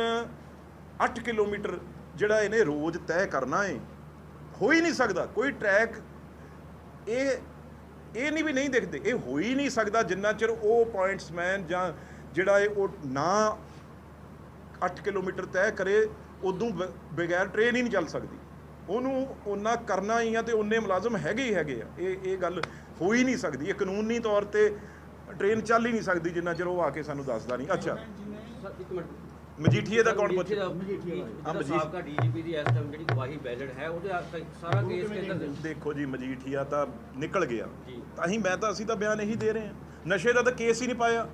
8 ਕਿਲੋਮੀਟਰ ਜਿਹੜਾ ਇਹਨੇ ਰੋਜ਼ ਤੈਅ ਕਰਨਾ ਏ ਹੋ ਹੀ ਨਹੀਂ ਸਕਦਾ। ਕੋਈ ਟਰੈਕ ਇਹ ਇਹ ਨਹੀਂ ਵੀ ਨਹੀਂ ਦਿਖਦੇ। ਇਹ ਹੋ ਹੀ ਨਹੀਂ ਸਕਦਾ ਜਿੰਨਾ ਚਿਰ ਉਹ ਪੁਆਇੰਟਸਮੈਨ ਜਾਂ ਜਿਹੜਾ ਇਹ ਉਹ ਨਾ 8 ਕਿਲੋਮੀਟਰ ਤੈਅ ਕਰੇ ਉਦੋਂ ਬ- ਬਗੈਰ ਟ੍ਰੇਨ ਹੀ ਨਹੀਂ ਚੱਲ ਸਕਦੀ। ਉਹਨੂੰ ਉਹਨਾਂ ਕਰਨਾ ਹੀ ਆ ਤੇ ਉਹਨੇ ਮੁਲਾਜ਼ਮ ਹੈਗੇ ਹੀ ਹੈਗੇ ਆ। ਇਹ ਇਹ ਗੱਲ ਹੋ ਹੀ ਨਹੀਂ ਸਕਦੀ। ਇਹ ਕਾਨੂੰਨੀ ਤੌਰ ਤੇ ਟ੍ਰੇਨ ਚੱਲ ਹੀ ਨਹੀਂ ਸਕਦੀ ਜਿੰਨਾ ਚਿਰ ਉਹ ਆ ਕੇ ਸਾਨੂੰ ਦੱਸਦਾ ਨਹੀਂ। ਅੱਛਾ। ਇੱਕ ਮਿੰਟ। ਮਜੀਠੀਏ ਦਾ ਕੌਣ ਪੁੱਛ? ਮਜੀਠੀਏ ਦਾ। ਹਾਂ, ਜਿਹੜਾ ਮਜੀਠ- ਸਾਬਕਾ ਡੀਜੀਪੀ ਦੀ ਇਸ ਟਾਈਮ ਜਿਹੜੀ ਗਵਾਹੀ ਵੈਲਿਡ ਹੈ ਉਹਦੇ ਹੱਥ ਤੱਕ ਸਾਰਾ ਕੇਸ ਕਿੱਧਰ ਦੇ ਦੇਖੋ ਜੀ ਮਜੀਠੀਆ ਤਾਂ ਨਿਕਲ ਗਿਆ। ਜੀ। ਤਾਂ ਹੀ ਮੈਂ ਤਾਂ ਅਸੀਂ ਤਾਂ ਬਿਆਨ ਇਹੀ ਦੇ ਰਹੇ ਹਾਂ। ਨਸ਼ੇ ਦਾ ਤਾਂ ਕੇਸ ਹੀ ਨਹੀਂ ਪਾਇਆ।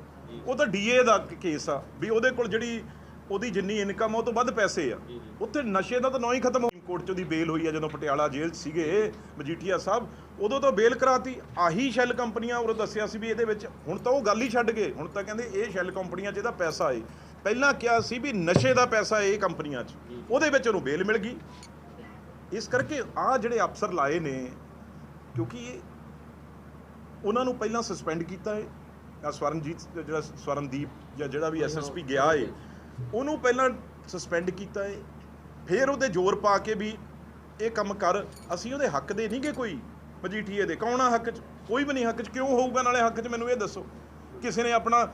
ਉਹ ਤਾਂ ਡੀਏ ਦਾ ਕੇਸ ਆ ਵੀ ਉਹਦੇ ਕੋਲ ਜਿਹੜੀ ਉਹਦੀ ਜਿੰਨੀ ਇਨਕਮ ਉਹ ਤੋਂ ਵੱਧ ਪੈਸੇ ਆ। ਜੀ। ਉੱਥੇ ਨਸ਼ੇ ਦਾ ਤਾਂ ਨਾਂ ਹੀ ਖਤਮ ਹੋ ਕੋਰਟ ਚੋਂ ਦੀ ਬੇਲ ਹੋਈ ਆ ਜਦੋਂ ਪਟਿਆਲਾ ਜੇਲ੍ਹ 'ਚ ਸੀਗੇ ਮਜੀਠੀਆ ਸਾਹਿਬ ਉਦੋਂ ਤਾਂ ਬੇਲ ਕਰਾਤੀ। ਆਹੀ ਸ਼ੈਲ ਕੰਪਨੀਆਂ ਉਹ ਦੱਸਿਆ ਸੀ ਵੀ ਇਹਦੇ ਵਿੱਚ। ਹੁਣ ਤਾਂ ਉਹ ਗੱਲ ਹੀ ਛੱਡ ਗਏ। ਹੁਣ ਤਾਂ ਕਹਿੰਦੇ ਇਹ ਸ਼ੈਲ ਕੰਪਨੀਆਂ 'ਚ ਇਹਦਾ ਪੈਸਾ ਏ। ਪਹਿਲਾਂ ਕਿਹਾ ਸੀ ਵੀ ਨਸ਼ੇ ਦਾ ਪੈਸਾ ਇਹ ਕੰਪਨੀਆਂ 'ਚ। ਉਹਦੇ ਵਿੱਚ ਉਹਨੂੰ ਬੇਲ ਮਿਲ ਗਈ। ਇਸ ਕਰਕੇ ਆ ਜਿਹੜੇ ਅਫਸਰ ਲਾਏ ਨੇ ਕਿਉਂਕਿ ਉਹਨਾਂ ਨੂੰ ਪਹਿਲਾਂ ਸਸਪੈਂਡ ਕੀਤਾ ਹੈ। ਆ ਸਵਰਨਜੀਤ ਜਿਹੜਾ ਸਵਰਨਦੀਪ ਜਾਂ ਜਿਹੜਾ ਵੀ ਐਸਐਸਪੀ ਗਿਆ ਏ ਉਹਨੂੰ ਪਹਿਲਾਂ ਸਸਪੈਂਡ ਕੀਤਾ ਏ ਫਿਰ ਉਹਦੇ ਜ਼ੋਰ ਪਾ ਕੇ ਵੀ ਇਹ ਕੰਮ ਕਰ ਅਸੀਂ ਉਹਦੇ ਹੱਕ ਦੇ ਨਹੀਂਗੇ ਕੋਈ। ਮਜੀਠੀਏ ਦੇ ਕੌਣ ਹੱਕ 'ਚ? ਕੋਈ ਵੀ ਨਹੀਂ ਹੱਕ 'ਚ। ਕਿਉਂ ਹੋਊਗਾ ਨਾਲੇ ਹੱਕ 'ਚ? ਮੈਨੂੰ ਇਹ ਦੱਸੋ। ਕਿਸੇ ਨੇ ਆਪਣਾ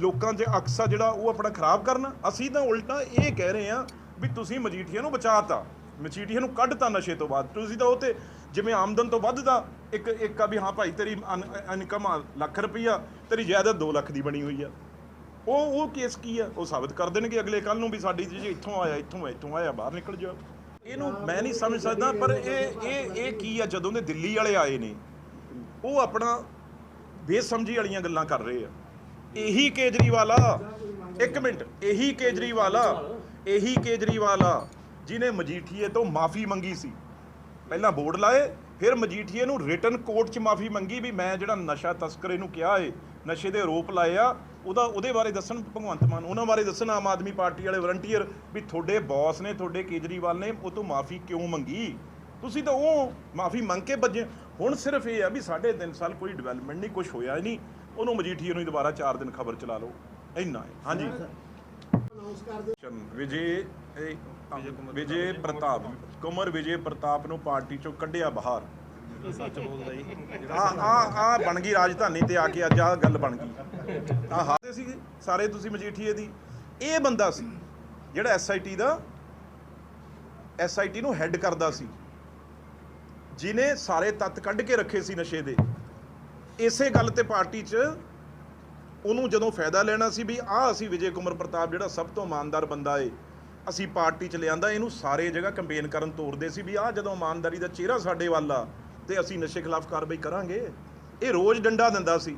ਲੋਕਾਂ 'ਚ ਅਕਸਾ ਜਿਹੜਾ ਉਹ ਆਪਣਾ ਖਰਾਬ ਕਰਨਾ, ਅਸੀਂ ਤਾਂ ਉਲਟਾ ਇਹ ਕਹਿ ਰਹੇ ਆ ਵੀ ਤੁਸੀਂ ਮਜੀਠੀਆ ਨੂੰ ਬਚਾਤਾ। ਮਜੀਠੀਆ ਨੂੰ ਕੱਢਤਾ ਨਸ਼ੇ ਤੋਂ ਬਾਅਦ। ਤੁਸੀਂ ਤਾਂ ਉਹ ਤੇ ਜਿਵੇਂ ਆਮਦਨ ਤੋਂ ਵੱਧ ਦਾ ਇੱਕ ਇੱਕ ਆ ਵੀ ਹਾਂ ਭਾਈ ਤੇਰੀ ਇਨਕਮ ਲੱਖ ਰੁਪਈਆ, ਤੇਰੀ ਜਾਇਦਾਦ 2 ਲੱਖ ਦੀ ਬਣੀ ਹੋਈ ਆ। ਉਹ ਉਹ ਕੇਸ ਕੀ ਆ? ਉਹ ਸਾਬਤ ਕਰ ਦੇਣਗੇ ਅਗਲੇ ਕੱਲ ਨੂੰ ਵੀ ਸਾਡੀ ਜੀ ਇੱਥੋਂ ਆਇਆ, ਇੱਥੋਂ ਇੱਥੋਂ ਆਇਆ, ਬਾਹਰ ਨਿਕਲ ਜਾ ਇਹਨੂੰ ਮੈਂ ਨਹੀਂ ਸਮਝ ਸਕਦਾ, ਪਰ ਇਹ ਇਹ ਇਹ ਕੀ ਆ? ਜਦੋਂ ਦੇ ਦਿੱਲੀ ਵਾਲੇ ਆਏ ਨੇ, ਉਹ ਆਪਣਾ ਬੇਸਮਝੀ ਵਾਲੀਆਂ ਗੱਲਾਂ ਕਰ ਰਹੇ ਆ। ਇਹੀ ਕੇਜਰੀਵਾਲ ਆ। ਇੱਕ ਮਿੰਟ, ਇਹੀ ਕੇਜਰੀਵਾਲ ਆ, ਇਹੀ ਕੇਜਰੀਵਾਲ ਆ ਜਿਨੇ ਮਜੀਠੀਏ ਤੋਂ ਮਾਫੀ ਮੰਗੀ ਸੀ। ਪਹਿਲਾਂ ਬੋਰਡ ਲਾਏ, ਫਿਰ ਮਜੀਠੀਏ ਨੂੰ ਰਿਟਨ ਕੋਰਟ 'ਚ ਮਾਫੀ ਮੰਗੀ ਵੀ ਮੈਂ ਜਿਹੜਾ ਨਸ਼ਾ ਤਸਕਰੇ ਨੂੰ ਕਿਹਾ ਏ, ਨਸ਼ੇ ਦੇ ਆਰੋਪ ਲਾਏ ਆ, ਉਹਦਾ ਉਹਦੇ ਬਾਰੇ ਦੱਸਣ ਭਗਵੰਤ ਮਾਨ, ਉਹਨਾਂ ਬਾਰੇ ਦੱਸਣ ਆਮ ਆਦਮੀ ਪਾਰਟੀ ਵਾਲੇ ਵਲੰਟੀਅਰ ਵੀ ਤੁਹਾਡੇ ਬੌਸ ਨੇ, ਤੁਹਾਡੇ ਕੇਜਰੀਵਾਲ ਨੇ ਉਹ ਤੋਂ ਮਾਫੀ ਕਿਉਂ ਮੰਗੀ? ਤੁਸੀਂ ਤਾਂ ਉਹ ਮਾਫੀ ਮੰਗ ਕੇ ਬੱਜੇ ਹੁਣ ਸਿਰਫ ਇਹ ਆ ਵੀ ਸਾਢੇ ਤਿੰਨ ਸਾਲ ਕੋਈ ਡਿਵੈਲਪਮੈਂਟ ਨਹੀਂ ਕੁਝ ਹੋਇਆ ਹੀ ਨਹੀਂ। ਉਹਨੂੰ ਮਜੀਠੀਏ ਨੂੰ ਹੀ ਦੁਬਾਰਾ 4 ਦਿਨ ਖਬਰ ਚਲਾ ਲਓ। ਇੰਨਾ ਹੈ। ਹਾਂਜੀ। ਵਿਜੇ ਵਿਜੇ ਪ੍ਰਤਾਪ ਕੁਮਰ ਵਿਜੇ ਪ੍ਰਤਾਪ ਨੂੰ ਪਾਰਟੀ ਚੋਂ ਕੱਢਿਆ ਬਾਹਰ। ਸੱਚ ਬੋਲਦਾ ਜੀ। ਆ ਆ ਆ ਬਣ ਗਈ ਰਾਜਧਾਨੀ ਤੇ ਆ ਕੇ ਅੱਜ ਆ ਗੱਲ ਬਣ ਗਈ। ਆ ਹਾਦੇ ਸੀ ਸਾਰੇ ਤੁਸੀਂ ਮਜੀਠੀਏ ਦੀ। ਇਹ ਬੰਦਾ ਸੀ ਜਿਹੜਾ ਐਸਆਈਟੀ ਦਾ ਐਸਆਈਟੀ ਨੂੰ ਹੈੱਡ ਕਰਦਾ ਸੀ। ਜਿਨੇ ਸਾਰੇ ਤੱਤ ਕੱਢ ਕੇ ਰੱਖੇ ਸੀ ਨਸ਼ੇ ਦੇ। ਇਸੇ ਗੱਲ ਤੇ ਪਾਰਟੀ 'ਚ ਉਹਨੂੰ ਜਦੋਂ ਫਾਇਦਾ ਲੈਣਾ ਸੀ ਵੀ ਆਹ ਅਸੀਂ ਵਿਜੇ ਕੁਮਰ ਪ੍ਰਤਾਪ ਜਿਹੜਾ ਸਭ ਤੋਂ ਇਮਾਨਦਾਰ ਬੰਦਾ ਏ, ਅਸੀਂ ਪਾਰਟੀ 'ਚ ਲਿਆਂਦਾ, ਇਹਨੂੰ ਸਾਰੇ ਜਗ੍ਹਾ ਕੰਪੇਨ ਕਰਨ ਤੋਰਦੇ ਸੀ ਵੀ ਆਹ ਜਦੋਂ ਇਮਾਨਦਾਰੀ ਦਾ ਚਿਹਰਾ ਸਾਡੇ ਵੱਲ ਆ, ਤੇ ਅਸੀਂ ਨਸ਼ੇ ਖਿਲਾਫ ਕਾਰਵਾਈ ਕਰਾਂਗੇ। ਇਹ ਰੋਜ਼ ਡੰਡਾ ਦਿੰਦਾ ਸੀ।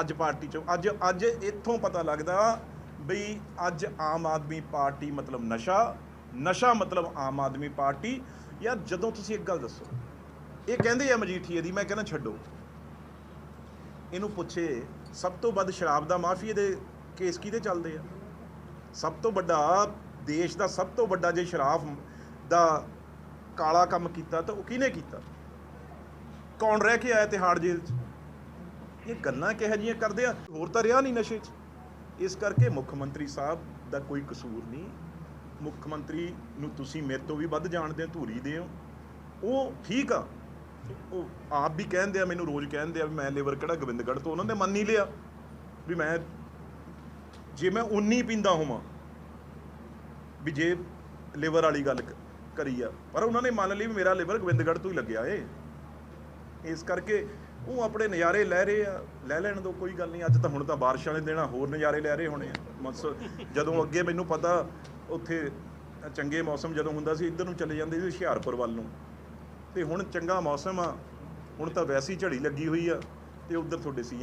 ਅੱਜ ਪਾਰਟੀ 'ਚੋਂ, ਅੱਜ ਅੱਜ ਇੱਥੋਂ ਪਤਾ ਲੱਗਦਾ ਬਈ ਅੱਜ ਆਮ ਆਦਮੀ ਪਾਰਟੀ ਮਤਲਬ ਨਸ਼ਾ ਨਸ਼ਾ ਮਤਲਬ ਆਮ ਆਦਮੀ ਪਾਰਟੀ। ਯਾਰ ਜਦੋਂ ਤੁਸੀਂ ਇੱਕ ਗੱਲ ਦੱਸੋ, ਇਹ ਕਹਿੰਦੇ ਆ ਮਜੀਠੀਏ ਦੀ, ਮੈਂ ਕਹਿੰਦਾ ਛੱਡੋ। ਇਹਨੂੰ ਪੁੱਛੇ, ਸਭ ਤੋਂ ਵੱਧ ਸ਼ਰਾਬ ਦਾ ਮਾਫੀਏ ਦੇ ਕੇਸ ਕਿਹਦੇ ਚੱਲਦੇ ਆ? ਸਭ ਤੋਂ ਵੱਡਾ ਦੇਸ਼ ਦਾ ਸਭ ਤੋਂ ਵੱਡਾ ਜੇ ਸ਼ਰਾਬ ਦਾ ਕਾਲਾ ਕੰਮ ਕੀਤਾ ਤਾਂ ਉਹ ਕਿਹਨੇ ਕੀਤਾ? ਕੌਣ ਰਹਿ ਕੇ ਆਇਆ ਤਿਹਾੜ ਜੇਲ੍ਹ 'ਚ? ਇਹ ਗੱਲਾਂ ਕਿਹੋ ਜਿਹੀਆਂ ਕਰਦੇ ਆ? ਹੋਰ ਤਾਂ ਰਿਹਾ ਨਹੀਂ ਨਸ਼ੇ 'ਚ। ਇਸ ਕਰਕੇ ਮੁੱਖ ਮੰਤਰੀ ਸਾਹਿਬ ਦਾ ਕੋਈ ਕਸੂਰ ਨਹੀਂ। ਮੁੱਖ ਮੰਤਰੀ ਨੂੰ ਤੁਸੀਂ ਮੇਰੇ ਤੋਂ ਵੀ ਵੱਧ ਜਾਣਦੇ ਹੋ, ਧੂਰੀ ਦੇ ਹੋ। ਉਹ ਠੀਕ ਆ। ਉਹ ਆਪ ਵੀ ਕਹਿੰਦੇ ਆ, ਮੈਨੂੰ ਰੋਜ਼ ਕਹਿੰਦੇ ਆ ਵੀ ਮੈਂ ਲੇਬਰ ਕਿਹੜਾ ਗੋਬਿੰਦਗੜ੍ਹ ਤੋਂ, ਉਹਨਾਂ ਨੇ ਮੰਨ ਹੀ ਲਿਆ ਵੀ ਮੈਂ ਜੇ ਮੈਂ 19 ਪੀਂਦਾ ਹੋਵਾਂ ਵੀ ਜੇ ਲੇਬਰ ਵਾਲੀ ਗੱਲ ਕਰੀ ਆ। ਪਰ ਉਹਨਾਂ ਨੇ ਮੰਨ ਲਈ ਵੀ ਮੇਰਾ ਲੇਬਰ ਗੋਬਿੰਦਗੜ੍ਹ ਤੋਂ ਹੀ ਲੱਗਿਆ ਏ। ਇਸ ਕਰਕੇ ਉਹ ਆਪਣੇ ਨਜ਼ਾਰੇ ਲੈ ਰਹੇ ਆ। ਲੈ ਲੈਣ ਦੋ, ਕੋਈ ਗੱਲ ਨਹੀਂ, ਅੱਜ ਤਾਂ ਹੁਣ ਤਾਂ ਬਾਰਿਸ਼ ਵਾਲੇ ਦਿਨਾਂ ਹੋਰ ਨਜ਼ਾਰੇ ਲੈ ਰਹੇ ਹੋਣੇ ਆ। ਮਸ ਜਦੋਂ ਅੱਗੇ ਮੈਨੂੰ ਪਤਾ, ਉੱਥੇ ਚੰਗੇ ਮੌਸਮ ਜਦੋਂ ਹੁੰਦਾ ਸੀ, ਇੱਧਰ ਨੂੰ ਚਲੇ ਜਾਂਦੇ ਸੀ ਹੁਸ਼ਿਆਰਪੁਰ ਵੱਲ ਨੂੰ। ਤੇ ਹੁਣ ਚੰਗਾ ਮੌਸਮ ਆ। ਹੁਣ ਤਾਂ ਵੈਸੀ ਝੜੀ ਲੱਗੀ ਹੋਈ ਆ ਤੇ ਉਧਰ ਤੁਹਾਡੇ ਸੀ